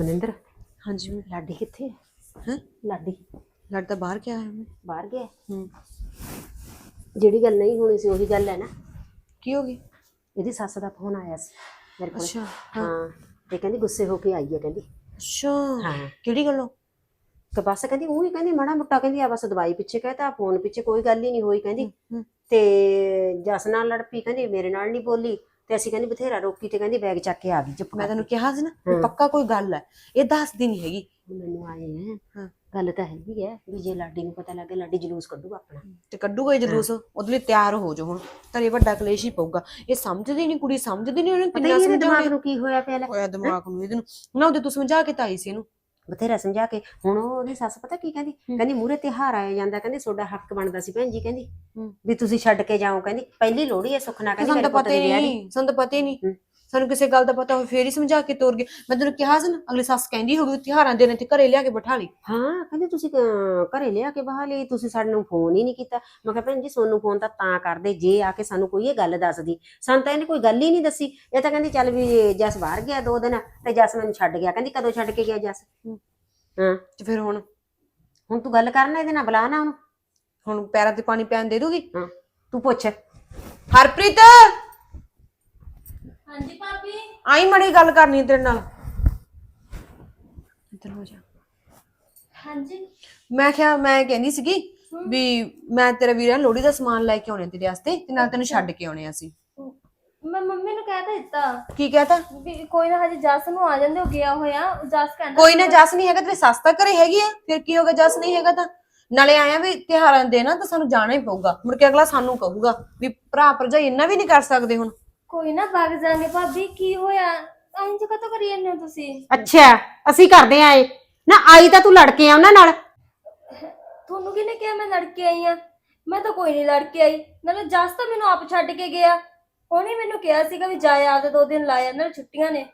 ਮਨਿੰਦਰ ਹਾਂਜੀ ਮੈਂ। ਲਾਡੀ ਕਿੱਥੇ ਹੈ ਹੈ? ਲਾਡੀ। ਲੜ ਤਾਂ ਬਾਹਰ ਗਿਆ ਹੈ ਮੈਂ। ਬਾਹਰ ਗਿਆ? ਹੂੰ। ਜਿਹੜੀ ਗੱਲ ਨਹੀਂ ਹੋਣੀ ਸੀ ਉਹੀ ਗੱਲ ਹੈ ਨਾ। ਕੀ ਹੋ ਗਈ? ਇਹਦੀ ਸੱਸ ਦਾ ਫੋਨ ਆਇਆ ਸੀ ਮੇਰੇ ਕੋਲ। ਅੱਛਾ ਹਾਂ। ਤੇ ਕਹਿੰਦੀ ਗੁੱਸੇ ਹੋ ਕੇ ਆਈ ਹੈ ਕਹਿੰਦੀ। ਅੱਛਾ ਹਾਂ। ਕਿਹੜੀ ਗੱਲੋਂ? ਤੇ ਬਸ ਕਹਿੰਦੀ ਉਹ ਹੀ ਕਹਿੰਦੀ ਮਾੜਾ ਮੁੱਟਾ ਕਹਿੰਦੀ ਆ ਬਸ ਦਵਾਈ ਪਿੱਛੇ ਕਹਤਾ ਫੋਨ ਪਿੱਛੇ ਕੋਈ ਗੱਲ ਹੀ ਨਹੀਂ ਹੋਈ ਕਹਿੰਦੀ। ਹੂੰ। ਤੇ ਜਸ ਨਾਲ ਲੜ ਪਈ ਕਹਿੰਦੀ ਮੇਰੇ ਨਾਲ ਨਹੀਂ ਬੋਲੀ। ਤੇ ਅਸੀਂ ਕਹਿੰਦੀ ਬਥੇਰਾ ਰੋਕੀ ਤੇ ਕਹਿੰਦੀ ਬੈਗ ਚੱਕ ਕੇ ਆ ਗਈ ਚੁੱਪ ਮੈਂ ਤੈਨੂੰ ਕਿਹਾ ਸੀ ਨਾ ਵੀ। ਪੱਕਾ ਕੋਈ ਗੱਲ ਹੈ ਇਹ ਦੱਸਦੀ ਨਹੀਂ ਹੈਗੀ। ਮੈਨੂੰ ਆਏ ਹੈ। ਗੱਲ ਤਾਂ ਹੈਗੀ ਹੈ ਵੀ ਜੇ ਲਾਡੀ ਨੂੰ ਪਤਾ ਲੱਗੇ ਲਾਡੀ ਜਲੂਸ ਕੱਢੂਗਾ ਆਪਣਾ। ਤੇ ਕੱਢੂਗਾ ਇਹ ਜਲੂਸ ਉਹਦੇ ਲਈ ਤਿਆਰ ਹੋ ਜਾ ਹੁਣ। ਤੇਰੇ ਵੱਡਾ ਕਲੇਸ਼ ਹੀ ਪਊਗਾ। ਇਹ ਸਮਝਦੀ ਨਹੀਂ ਕੁੜੀ ਸਮਝਦੀ ਨਹੀਂ ਉਹਨੇ ਕਿੰਨਾ ਦਿਮਾਗ ਸਮਝਾਉਣਾ। ਨੂੰ ਕੀ ਹੋਇਆ ਪਿਆ ਹੋਇਆ ਦਿਮਾਗ ਨੂੰ ਇਹਦੇ ਨੂੰ। ਨਾ ਉਹਦੇ ਤੂੰ ਸਮਝਾ ਕੇ ਤਾਈ ਸੀ ਇਹਨੂੰ। ਬਥੇਰਾ ਸਮਝਾ ਕੇ ਹੁਣ ਉਹ ਉਹਦੀ ਸੱਸ ਪਤਾ ਕੀ ਕਹਿੰਦੀ। ਕਹਿੰਦੀ ਮੂਰੇ ਤਿਉਹਾਰ ਆਇਆ ਜਾਂਦਾ ਕਹਿੰਦੀ ਤੁਹਾਡਾ ਹੱਕ ਬਣਦਾ ਸੀ ਭੈਣ ਜੀ ਕਹਿੰਦੀ। ਵੀ ਤੁਸੀਂ ਛੱਡ ਕੇ ਜਾਓ ਕਹਿੰਦੀ ਪਹਿਲੀ ਲੋਹੜੀ ਹੈ ਸੁਖਨਾ ਕਹਿੰਦੀ ਸਾਨੂੰ ਤਾਂ ਪੁੱਤ ਹੀ। ਨਹੀਂ ਸਾਨੂੰ ਤਾਂ ਪਤਾ ਹੀ ਨਹੀਂ। ਸਾਨੂੰ ਕਿਸੇ ਗੱਲ ਦਾ ਪਤਾ ਹੋਵੇ ਫੇਰ ਹੀ ਸਮਝਾ ਕੇ ਤੋਰ ਗਏ। ਮੈਂ ਤੈਨੂੰ ਕਿਹਾ ਸੀ ਨਾ ਅਗਲੀ ਸੱਸ ਕਹਿੰਦੀ ਹੋਵੇ ਤਿਉਹਾਰਾਂ ਦੇ ਨੇ ਤੇ ਘਰੇ ਲਿਆ ਕੇ ਬਿਠਾ ਲਈ। ਹਾਂ ਕਹਿੰਦੀ ਤੁਸੀਂ ਘਰੇ ਲਿਆ ਕੇ ਬਹਾ ਲਈ ਤੁਸੀਂ ਸਾਡੇ ਨੂੰ ਫੋਨ ਹੀ ਨਹੀਂ ਕੀਤਾ। ਮੈਂ ਕਿਹਾ ਭੈਣ ਜੀ ਸੋਨੂੰ ਫੋਨ ਤਾਂ ਤਾਂ ਕਰਦੇ ਜੇ ਆ ਕੇ ਸਾਨੂੰ ਕੋਈ ਇਹ ਗੱਲ ਦੱਸਦੀ। ਸਾਨੂੰ ਤਾਂ ਇਹਨੇ ਕੋਈ ਗੱਲ ਹੀ ਨਹੀਂ ਦੱਸੀ। ਇਹ ਤਾਂ ਕਹਿੰਦੀ ਚੱਲ ਵੀ ਜਸ ਬਾਹਰ ਗਿਆ ਦੋ ਦਿਨ ਤੇ ਜਸ ਮੈਨੂੰ ਛੱਡ ਗਿਆ। ਕਹਿੰਦੀ ਕਦੋਂ ਛੱਡ ਕੇ ਗਿਆ ਜਸ? ਹੂੰ। ਤੇ ਫਿਰ ਹੁਣ? ਹੁਣ ਤੂੰ ਗੱਲ ਕਰਨਾ ਇਹਦੇ ਨਾਲ ਬੁਲਾ ਨਾ ਉਹਨੂੰ। ਹੁਣ ਪੈਰਾਂ ਤੇ ਪਾਣੀ ਪੈਣ ਦੇ ਦੂਗੀ ਹਾਂ। ਤੂੰ ਪੁੱਛ। ਹਰਪ੍ਰੀਤ! ਹਾਂਜੀ ਭਾਬੀ। ਆਈ ਮੜੀ ਗੱਲ ਕਰਨੀ ਤੇਰੇ ਨਾਲ। ਇੱਧਰ ਹੋ ਜਾ। ਹਾਂਜੀ। ਮੈਂ ਕਿਹਾ ਮੈਂ ਕਹਿੰਦੀ ਸੀਗੀ ਵੀ ਮੈਂ ਤੇਰਾ ਵੀਰਾ ਲੋੜੀ ਦਾ ਸਮਾਨ ਲੈ ਕੇ ਆਉਣੇ ਤੇਰੇ ਵਾਸਤੇ ਤੇ ਨਾਲ ਤੈਨੂੰ ਛੱਡ ਕੇ ਆਉਣੇ ਅਸੀਂ। ਮੈਂ ਮੰਮੀ ਨੂੰ ਕਹਿ ਤਾਂ ਦਿੱਤਾ। ਕੀ ਕਹਤਾ ਵੀ ਕੋਈ ਨਾ ਹਜੇ ਜਸ ਨੂੰ ਆ ਜਾਂਦੇ ਹੋ ਗਿਆ ਹੋਇਆ। ਜਸ ਕਹਿੰਦਾ ਕੋਈ ਨਾ ਜਸ ਨਹੀਂ ਹੈਗਾ ਤੇਰੇ ਸੱਸ ਤਾਂ ਘਰੇ ਹੈਗੀ ਆ। ਫਿਰ ਕੀ ਹੋਗਾ ਜਸ ਨਹੀਂ ਹੈਗਾ ਤਾਂ? ਨਾਲੇ ਆਇਆ ਵੀ ਤਿਉਹਾਰਾਂ ਦੇ ਨਾ ਤਾਂ ਸਾਨੂੰ ਜਾਣਾ ਹੀ ਪਊਗਾ। ਮੁੜ ਕੇ ਅਗਲਾ ਸਾਨੂੰ ਕਹੂਗਾ ਵੀ ਭਰਾ ਭਰਜਾਈ ਇੰਨਾ ਵੀ ਨਹੀਂ ਕਰ ਸਕਦੇ ਹੁਣ। ਕੋਈ ਨਾ ਵਗ ਜਾਾਂਗੇ ਭਾਬੀ ਕੀ ਹੋਇਆ? ਇੰਜ ਕਦੋਂ ਕਰੀ ਜਾਂਦੇ ਹੋ ਤੁਸੀਂ? ਅੱਛਾ ਅਸੀਂ ਕਰਦੇ ਆਏ ਨਾ ਆਈ ਤਾਂ ਤੂੰ ਲੜ ਕੇ ਆ ਉਹਨਾਂ ਨਾਲ। ਤੁਹਾਨੂੰ ਕਿਹਨੇ ਕਿਹਾ ਮੈਂ ਲੜ ਕੇ ਆਈ ਆ? ਮੈਂ ਤਾਂ ਕੋਈ ਨਹੀਂ ਲੜ ਕੇ ਆਈ। ਨਾਲੇ ਜਸ ਤਾਂ ਮੈਨੂੰ ਆਪ ਛੱਡ ਕੇ ਗਿਆ। ਉਹਨੇ ਮੈਨੂੰ ਕਿਹਾ ਸੀਗਾ ਵੀ ਜਾਇਆ ਆਪਦੇ ਦੋ ਦਿਨ ਲਾਇਆ ਨਾਲ ਛੁੱਟੀਆਂ ਨੇ।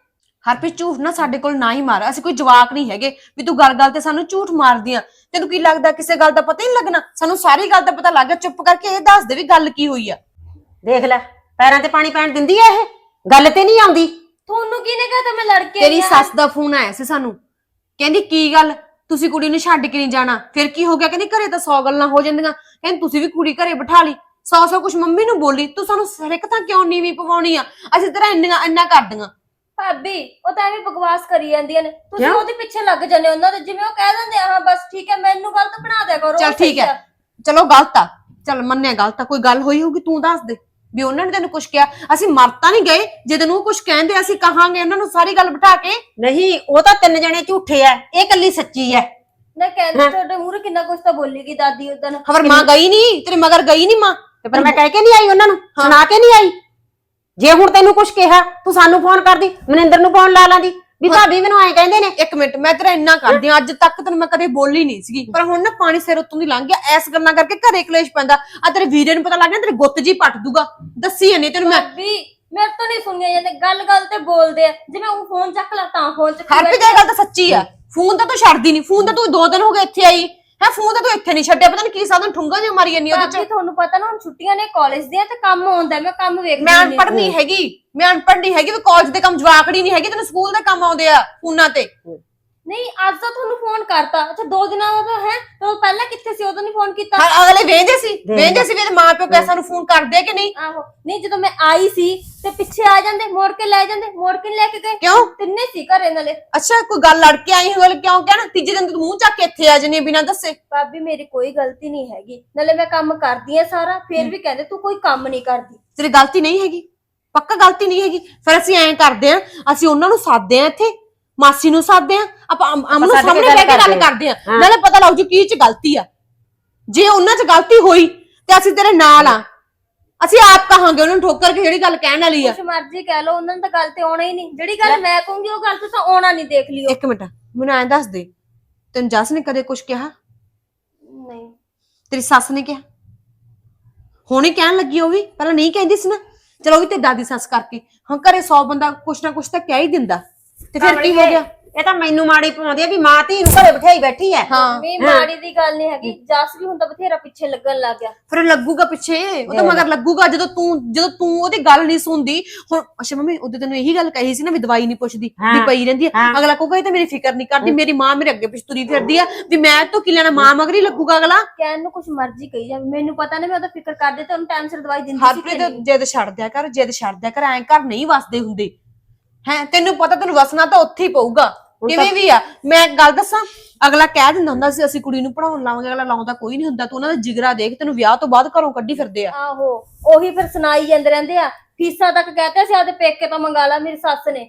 ਹਰਪ੍ਰੀਤ ਝੂਠ ਨਾ ਸਾਡੇ ਕੋਲ ਨਾ ਹੀ ਮਾਰ। ਅਸੀਂ ਕੋਈ ਜਵਾਕ ਨਹੀਂ ਹੈਗੇ। ਵੀ ਤੂੰ ਗੱਲ ਗੱਲ ਤੇ ਸਾਨੂੰ ਝੂਠ ਮਾਰਦੀ ਆ। ਤੈਨੂੰ ਕੀ ਲੱਗਦਾ ਕਿਸੇ ਗੱਲ ਦਾ ਪਤਾ ਹੀ ਨਹੀਂ ਲੱਗਣਾ? ਸਾਨੂੰ ਸਾਰੀ ਗੱਲ ਦਾ ਪਤਾ ਲੱਗ ਗਿਆ। ਚੁੱਪ ਕਰਕੇ ਇਹ ਦੱਸ ਦੇ ਵੀ ਗੱਲ ਕੀ ਹੋਈ ਆ। ਦੇਖ ਲੈ। ਪੈਰਾਂ ਤੇ ਪਾਣੀ ਪੈਣ ਦਿੰਦੀ ਐ ਇਹ? ਗੱਲ ਤੇ ਨਹੀਂ ਆਉਂਦੀ। ਤੁਹਾਨੂੰ ਕਿਹਨੇ ਕਿਹਾ ਤਾਂ ਮੈਂ ਲੜ ਕੇ ਤੇਰੀ ਆਈ ਆ? ਸੱਸ ਦਾ ਫੋਨ ਆਇਆ ਸੀ ਸਾਨੂੰ। ਕਹਿੰਦੀ ਕੀ ਗੱਲ? ਤੁਸੀਂ ਕੁੜੀ ਨੂੰ ਛੱਡ ਕੇ ਨਹੀਂ ਜਾਣਾ? ਫਿਰ ਕੀ ਹੋ ਗਿਆ? ਕਹਿੰਦੀ ਘਰੇ ਤਾਂ 100 ਗੱਲਾਂ ਹੋ ਜਾਂਦੀਆਂ। ਕਹਿੰਦੀ ਤੁਸੀਂ ਵੀ ਕੁੜੀ ਘਰੇ ਬਿਠਾ ਲਈ। ਸੌ ਸੌ ਕੁਛ ਮੰਮੀ ਨੂੰ ਬੋਲੀ। ਤੂੰ ਸਾਨੂੰ ਹਰੇਕ ਤਾਂ ਕਿਉਂ ਨੀਵੀਂ ਪਵਾਉਣੀ ਆ? ਅਸੀਂ ਤੇਰਾ ਇੰਨਾ ਇੰਨਾ ਕਰਦੀਆਂ। ਭਾਬੀ ਉਹ ਤਾਂ ਐਵੇਂ ਬਕਵਾਸ ਕਰੀ ਜਾਂਦੀਆਂ ਨੇ। ਤੁਸੀਂ ਕਿਉਂ? ਉਹਦੇ ਪਿੱਛੇ ਲੱਗ ਜਾਂਦੇ ਹੋ। ਉਹਨਾਂ ਦੇ ਜਿਵੇਂ ਉਹ ਕਹਿ ਦਿੰਦੇ ਆ ਹਾਂ ਬਸ ਠੀਕ ਹੈ ਮੈਨੂੰ ਗਲਤ ਬਣਾ ਦਿਆ ਕਰੋ ਚੱਲ ਉਹ ਸਹੀ ਠੀਕ ਹੈ ਚਲੋ ਗਲਤ ਆ। ਚੱਲ ਮੰਨਿਆ ਗਲਤ ਆ। ਕੋਈ ਗੱਲ ਹੋਈ ਹੋਊਗੀ ਤੂੰ ਦੱਸ ਦੇ। ਵੀ ਉਹਨਾਂ ਨੇ ਤੈਨੂੰ ਕੁਛ ਕਿਹਾ? ਅਸੀਂ ਮਰ ਤਾਂ ਨਹੀਂ ਗਏ। ਜੇ ਤੈਨੂੰ ਉਹ ਕੁਛ ਕਹਿੰਦੇ ਅਸੀਂ ਕਹਾਂਗੇ ਉਹਨਾਂ ਨੂੰ ਸਾਰੀ ਗੱਲ ਬਿਠਾ ਕੇ। ਨਹੀਂ ਉਹ ਤਾਂ ਤਿੰਨ ਜਣੇ ਝੂਠੇ ਐ। ਇਹ ਕੱਲੀ ਸੱਚੀ ਐ। ਨਾ ਕਹਿੰਦੇ ਤੁਹਾਡੇ ਮੂਹਰੇ ਕਿੰਨਾ ਕੁਛ ਤਾਂ ਬੋਲੇਗੀ ਦਾਦੀ ਉਦੋਂ ਖਬਰ ਮਾਂ ਗਈ ਨਹੀਂ ਤੇਰੇ ਮਗਰ ਗਈ ਨਹੀਂ ਮਾਂ? ਤੇ ਪਰ ਮੈਂ ਕਹਿ ਕੇ ਨਹੀਂ ਆਈ ਉਹਨਾਂ ਨੂੰ? ਸੁਣਾ ਕੇ ਨਹੀਂ ਆਈ? ਜੇ ਹੁਣ ਤੈਨੂੰ ਕੁਝ ਕਿਹਾ ਤੂੰ ਸਾਨੂੰ ਫੋਨ ਕਰਦੀ ਮਨਿੰਦਰ ਨੂੰ ਫੋਨ ਲਾ ਲਾਂਦੀ। ਵੀ ਭਾਬੀ ਮੈਨੂੰ ਐਂ ਕਹਿੰਦੇ ਨੇ ਇੱਕ ਮਿੰਟ ਮੈਂ ਤੇਰਾ ਇੰਨਾ ਕਰਦੀ ਆ ਅੱਜ ਤੱਕ ਤੈਨੂੰ ਮੈਂ ਕਦੇ ਬੋਲੀ ਨਹੀਂ ਸੀਗੀ ਪਰ ਹੁਣ ਨਾ ਪਾਣੀ ਸਿਰ ਉੱਤੋਂ ਦੀ ਲੰਘ ਗਿਆ ਐਸ ਗੱਲਾਂ ਕਰਕੇ ਘਰੇ ਕਲੇਸ਼ ਪੈਂਦਾ। ਆ ਤੇਰੇ ਵੀਰੇ ਨੂੰ ਪਤਾ ਲੱਗ ਗਿਆ ਤੇਰੇ ਗੁੱਤ ਜੀ ਪੱਟ ਦੂਗਾ। ਦੱਸੀ ਨਹੀਂ ਤੈਨੂੰ ਮੈਂ। ਭਾਬੀ ਮੇਰੇ ਤੋਂ ਨਹੀਂ ਸੁਣਿਆ ਜਾਂਦੇ ਗੱਲ ਗੱਲ ਤੇ ਬੋਲਦੇ ਆ। ਜਿਵੇਂ ਉਹ ਫੋਨ ਚੱਕ ਲਾ ਤਾਂ ਫੋਨ ਚੱਕ ਹਰਪ੍ਰੀਤ ਇਹ ਗੱਲ ਤਾਂ ਸੱਚੀ ਆ। ਫੋਨ ਤਾਂ ਤੂੰ ਛੱਡਦੀ ਨਹੀਂ ਫੋਨ ਤਾਂ ਤੂੰ ਦੋ ਦਿਨ ਹੋ ਗਏ ਇੱਥੇ ਆਈ। ਹੈ ਫੋਨ ਤਾਂ ਤੂੰ ਇੱਥੇ ਨਹੀਂ ਛੱਡਿਆ ਪਤਾ ਨਹੀਂ ਕੀ ਸਾਧਨ ਠੁੰਗਾ ਜਿਹਾ ਮਾਰੀ ਜਾਂਦੀ ਉਹਦੇ ਭਾਬੀ ਚ। ਤੁਹਾਨੂੰ ਪਤਾ ਨਾ ਹੁਣ ਛੁੱਟੀਆਂ ਨੇ ਕਾਲਜ ਦੀਆਂ ਤੇ ਕੰਮ ਆਉਂਦਾ ਮੈਂ ਕੰਮ ਵੇਖਦੀ ਮੈਂ ਅਨਪੜ੍ਹ ਨਹੀਂ ਹੈਗੀ ਮੈਂ ਅਨਪੜ੍ਹ ਨਹੀਂ ਹੈਗੀ ਵੀ ਕਾਲਜ ਦੇ ਕੰਮ ਜਵਾਕੜੀ ਨਹੀਂ ਹੈਗੀ ਤੈਨੂੰ ਸਕੂਲ ਦੇ ਕੰਮ ਆਉਂਦੇ ਆ ਫੋਨਾਂ ਤੇ। ਨਹੀਂ ਅੱਜ ਤਾਂ ਤੁਹਾਨੂੰ ਫੋਨ ਕਰਤਾ। ਅੱਛਾ ਦੋ ਦਿਨਾਂ ਦਾ ਤਾਂ ਹੈ ਤਾਂ ਪਹਿਲਾਂ ਕਿੱਥੇ ਸੀ? ਉਦੋਂ ਨਹੀਂ ਫੋਨ ਕੀਤਾ? ਹਾਂ ਅਗਲੇ ਵੇਂਦੇ ਸੀ। ਵੇਂਦੇ ਸੀ ਵੀ ਇਹਦੇ ਮਾਂ ਪਿਓ ਪੈਸਾ ਨੂੰ ਫੋਨ ਕਰਦੇ ਆ ਕਿ ਨਹੀਂ? ਆਹੋ। ਨਹੀਂ ਜਦੋਂ ਮੈਂ ਆਈ ਸੀ ਤੇ ਪਿੱਛੇ ਆ ਜਾਂਦੇ ਮੋੜ ਕੇ ਲੈ ਜਾਂਦੇ ਮੋੜ ਕੇ ਨੀ ਲੈ ਕੇ ਗਏ। ਕਿਉਂ? ਤਿੰਨੇ ਸੀ ਘਰੇ ਨਾਲੇ। ਅੱਛਾ ਕੋਈ ਗੱਲ ਲੜ ਕੇ ਆਈ ਹੋਵੇ ਕਿਉਂ ਕਹਿਣਾ ਤੀਜੇ ਦਿਨ ਤੂੰ ਮੂੰਹ ਚੱਕ ਕੇ ਇੱਥੇ ਆ ਜਣੀ ਬਿਨਾਂ ਦੱਸੇ। ਭਾਬੀ ਮੇਰੀ ਕੋਈ ਗਲਤੀ ਨਹੀਂ ਹੈਗੀ। ਨਾਲੇ ਮੈਂ ਕੰਮ ਕਰਦੀ ਆ ਸਾਰਾ ਫਿਰ ਵੀ ਕਹਿੰਦੇ ਤੂੰ ਕੋਈ ਕੰਮ ਨਹੀਂ ਕਰਦੀ। ਤੇਰੀ ਗਲਤੀ ਨਹੀਂ ਹੈਗੀ। ਪੱਕਾ ਗਲਤੀ ਨਹੀਂ ਹੈਗੀ। ਫਿਰ ਅਸੀਂ ਐਂ ਕਰਦੇ ਆਂ ਅਸੀਂ ਉਹਨਾਂ ਨੂੰ ਸਾਦੇ ਆਂ ਇੱਥੇ। ਮਾਸੀ ਨੂੰ ਸਾਦੇ ਆਂ ਆਪਾਂ ਅਮ- ਅਮਨ ਨੂੰ ਸੱਦ ਕੇ ਸਾਹਮਣੇ ਬਹਿ ਕੇ ਗੱਲ ਕਰਦੇ ਆਂ। ਕਰਦੇ ਆਂ। ਹਾਂ। ਨਾਲੇ ਪਤਾ ਲੱਗ ਜੂ ਕੀ ਚ ਗਲਤੀ ਆ। ਜੇ ਉਹਨਾਂ ਚ ਗਲਤੀ ਹੋਈ ਤੇ ਅਸੀਂ ਤੇਰੇ ਨਾਲ ਆ। ਅਸੀਂ ਆਪ ਕਹਾਂਗੇ ਉਹਨਾਂ ਨੂੰ ਠੋਕਰ ਕੇ ਜਿਹੜੀ ਗੱਲ ਕਹਿਣ ਵਾਲੀ ਆ। ਕੁਛ ਮਰਜ਼ੀ ਕਹਿ ਲਓ ਉਹਨਾਂ ਨੂੰ ਤਾਂ ਗੱਲ ਤੇ ਆਉਣਾ ਹੀ ਨਹੀਂ। ਜਿਹੜੀ ਗੱਲ ਮੈਂ ਕਹੂੰਗੀ ਉਹ ਗੱਲ ਤੁਸੀਂ ਆਉਣਾ ਨਹੀਂ ਦੇਖ ਲਿਓ। ਇੱਕ ਮਿੰਟ ਮੈਨੂੰ ਐਂ ਦੱਸ ਦੇ। ਤੈਨੂੰ ਜਸ ਨੇ ਕਦੇ ਕੁਝ ਕਿਹਾ? ਨਹੀਂ। ਤੇਰੀ ਸੱਸ ਨੇ ਕਿਹਾ? ਹੁਣੇ ਕਹਿਣ ਲੱਗੀ ਉਹ ਵੀ ਪਹਿਲਾਂ ਨਹੀਂ ਕਹਿੰਦੀ ਸੀ ਨਾ। ਚਲੋ ਉਹ ਵੀ ਤੇ ਦਾਦੀ ਸੱਸ ਕਰਕੇ। ਹਾਂ ਘਰੇ 100 ਬੰਦਾ ਕੁਛ ਨਾ ਕੁਛ ਤਾਂ ਕਹਿ ਹੀ ਦਿੰਦਾ। ਤੇ ਫਿਰ ਕੀ ਹੋ ਗਿਆ? ਇਹ ਤਾਂ ਮੈਨੂੰ ਮਾੜੀ ਪਾਉਂਦੀ ਆ ਵੀ ਮਾਂ ਧੀ ਨੂੰ ਘਰੇ ਬਿਠਾਈ ਬੈਠੀ ਐ। ਹਾਂ। ਮੰਮੀ ਮਾੜੀ ਦੀ ਗੱਲ ਨਹੀਂ ਹੈਗੀ। ਜਸ ਵੀ ਹੁਣ ਤਾਂ ਬਥੇਰਾ ਪਿੱਛੇ ਲੱਗਣ ਲੱਗ ਗਿਆ। ਫਿਰ ਲੱਗੂਗਾ ਪਿੱਛੇ। ਉਹ ਤਾਂ ਮਗਰ ਲੱਗੂਗਾ ਜਦੋਂ ਤੂੰ ਜਦੋਂ ਤੂੰ ਉਹਦੀ ਗੱਲ ਨਹੀਂ ਸੁਣਦੀ। ਹੁਣ ਅੱਛਾ ਮੰਮੀ ਉਹਦੇ ਤੈਨੂੰ ਇਹੀ ਗੱਲ ਕਹੀ ਸੀ ਨਾ ਵੀ ਦਵਾਈ ਨਹੀਂ ਪੁੱਛਦੀ ਵੀ। ਪਈ ਰਹਿੰਦੀ ਹਾਂ। ਅਗਲਾ ਕਹੂਗਾ ਇਹ ਤਾਂ ਮੇਰੀ ਫਿਕਰ ਨਹੀਂ ਕਰਦੀ। ਮੇਰੀ ਮਾਂ ਮੇਰੇ ਅੱਗੇ ਪਿੱਛੇ ਤੁਰੀ ਫਿਰਦੀ ਆ। ਵੀ ਮੈਂ ਤੋਂ ਕੀ ਲੈਣਾ? ਮਾਂ ਮਗਰ ਹੀ ਲੱਗੂਗਾ ਅਗਲਾ। ਕਹਿਣ ਨੂੰ ਕੁਝ ਮਰਜ਼ੀ ਕਹੀ ਜਾਵੇ। ਮੈਨੂੰ ਪਤਾ ਨਹੀਂ ਮੈਂ ਉਹਦਾ ਫਿਕਰ ਕਰਦੇ ਤੇ ਉਹਨੂੰ ਟਾਈਮ ਸਿਰ ਦਵਾਈ ਦਿੰਦੀ ਸੀ ਹਰਪ੍ਰੀਤ। ਜਿੱਦ ਛੱਡ ਦਿਆ ਕਰ ਜਿੱਦ ਛੱਡ ਦਿਆ ਕਰ। ਐਂ ਘਰ ਨਹੀਂ ਵਸਦੇ ਹੁੰਦੇ। ਹੈ ਤੈਨੂੰ ਪਤਾ ਤੈਨੂੰ ਵਸਣਾ ਤਾਂ ਉੱਥੇ ਹੀ ਪਊਗਾ। ਕਿਵੇਂ ਵੀ ਆ। ਮੈਂ ਇੱਕ ਗੱਲ ਦੱਸਾਂ ਅਗਲਾ ਕਹਿ ਦਿੰਦਾ ਹੁੰਦਾ ਸੀ ਅਸੀਂ ਕੁੜੀ ਨੂੰ ਪੜਾਉਣ ਲਾਵਾਂਗੇ ਅਗਲਾ ਲਾਉਂਦਾ ਕੋਈ ਨਹੀਂ ਹੁੰਦਾ ਤੂੰ ਉਹਨਾਂ ਦਾ ਜਿਗਰਾ ਦੇਖ ਤੈਨੂੰ ਵਿਆਹ ਤੋਂ ਬਾਅਦ ਘਰੋਂ ਕੱਢੀ ਫਿਰਦੇ ਆ। ਆਹੋ ਉਹੀ ਫਿਰ ਸੁਣਾਈ ਜਾਂਦੇ ਰਹਿੰਦੇ ਆ। ਫੀਸਾਂ ਤੱਕ ਕਹਤੇ ਸੀ ਆਦੇ ਪੇਕੇ ਤੋਂ ਮੰਗਾ ਲਾ ਮੇਰੀ ਸੱਸ ਨੇ।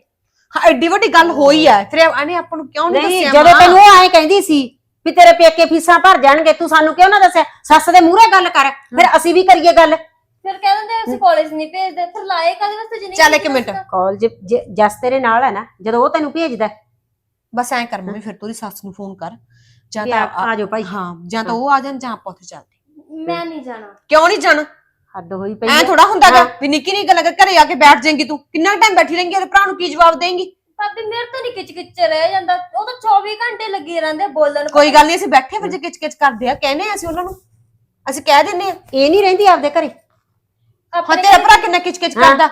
ਹਾਂ ਐਡੀ ਵੱਡੀ ਗੱਲ ਹੋਈ ਆ। ਫਿਰ ਇਹਨੇ ਆਪਾਂ ਨੂੰ ਕਿਉਂ ਨਹੀਂ ਨਹੀਂ ਦੱਸਿਆ ਜਦੋਂ ਮਾਂ? ਤੈਨੂੰ ਉਹ ਐਂ ਕਹਿੰਦੀ ਸੀ ਵੀ ਤੇਰੇ ਪੇਕੇ ਫੀਸਾਂ ਭਰ ਜਾਣਗੇ ਤੂੰ ਸਾਨੂੰ ਕਿਉਂ ਨਾ ਦੱਸਿਆ? ਸੱਸ ਦੇ ਮੂਹਰੇ ਗੱਲ ਕਰ ਫਿਰ ਅਸੀਂ ਵੀ ਕਰੀਏ ਗੱਲ। ਫਿਰ ਕਹਿ ਦਿੰਦੇ ਅਸੀਂ ਕਾਲਜ ਨਹੀਂ ਭੇਜਦੇ ਫਿਰ ਲਾਏ ਕਾਹਦੇ ਵਾਸਤੇ ਜਿੰਨੀ ਚੱਲ ਇੱਕ ਮਿੰਟ। ਕਾਲਜ ਜਸ ਤੇਰੇ ਨਾਲ ਹੈ ਨਾ ਜਦੋਂ ਉਹ ਤੈਨੂੰ ਭੇਜਦਾ ਬਸ ਐਂ ਕਰ ਮੰਮੀ ਫਿਰ ਤੇਰੀ ਸੱਸ ਨੂੰ ਫੋਨ ਕਰ। ਜਾਂ ਵੀ ਤਾਂ ਆ ਆ ਜਾਓ ਭਾਈ। ਹਾਂ ਜਾਂ ਤਾਂ ਉਹ ਆ ਜਾਣ ਜਾਂ ਆਪਾਂ ਉੱਥੇ ਚੱਲਦੇ ਮੈਂ ਨਹੀਂ ਜਾਣਾ। ਕਿਉਂ ਨਹੀਂ ਜਾਣਾ? ਹੱਦ ਹੋਈ ਪਈ ਐ। ਥੋੜਾ ਹੁੰਦਾਗਾ ਹਾਂ। ਵੀ ਨਿੱਕੀ ਨਿੱਕੀ ਗੱਲ ਕਰ ਘਰੇ ਆ ਕੇ ਬੈਠ ਜਾਏਂਗੀ ਤੂੰ। ਕਿੰਨਾ ਟਾਈਮ ਬੈਠੀ ਰਹੇਂਗੀ ਉਹਦੇ ਭਰਾ ਨੂੰ ਕੀ ਜਵਾਬ ਦੇਂਗੀ? ਭਾਬੀ ਮੇਰੇ ਤੋਂ ਨਹੀਂ ਕਿਚ ਕਿਚ ਰਹਿ ਜਾਂਦਾ। ਉਹ ਤਾਂ 24 ਘੰਟੇ ਲੱਗੇ ਰਹਿੰਦੇ ਬੋਲਣ ਕੋਈ ਗੱਲ ਨਹੀਂ ਅਸੀਂ ਬੈਠੇ ਫਿਰ ਜੇ ਕਿਚ ਕਿਚ ਕਰਦੇ ਆ ਕਹਿੰਦੇ ਆ ਅਸੀਂ ਉਹਨਾਂ ਨੂੰ। ਅਸੀਂ ਕਹਿ ਦਿੰਨੇ ਆ। ਇਹ ਨਹੀਂ ਰਹਿੰਦੀ ਆਪਦੇ ਘਰੇ। ਹਾਂ ਆਪਣੇ ਤੇਰਾ ਭਰਾ ਕਿੰਨਾ ਕਿਚ ਕਿਚ ਹਾਂ। ਕਰਦਾ?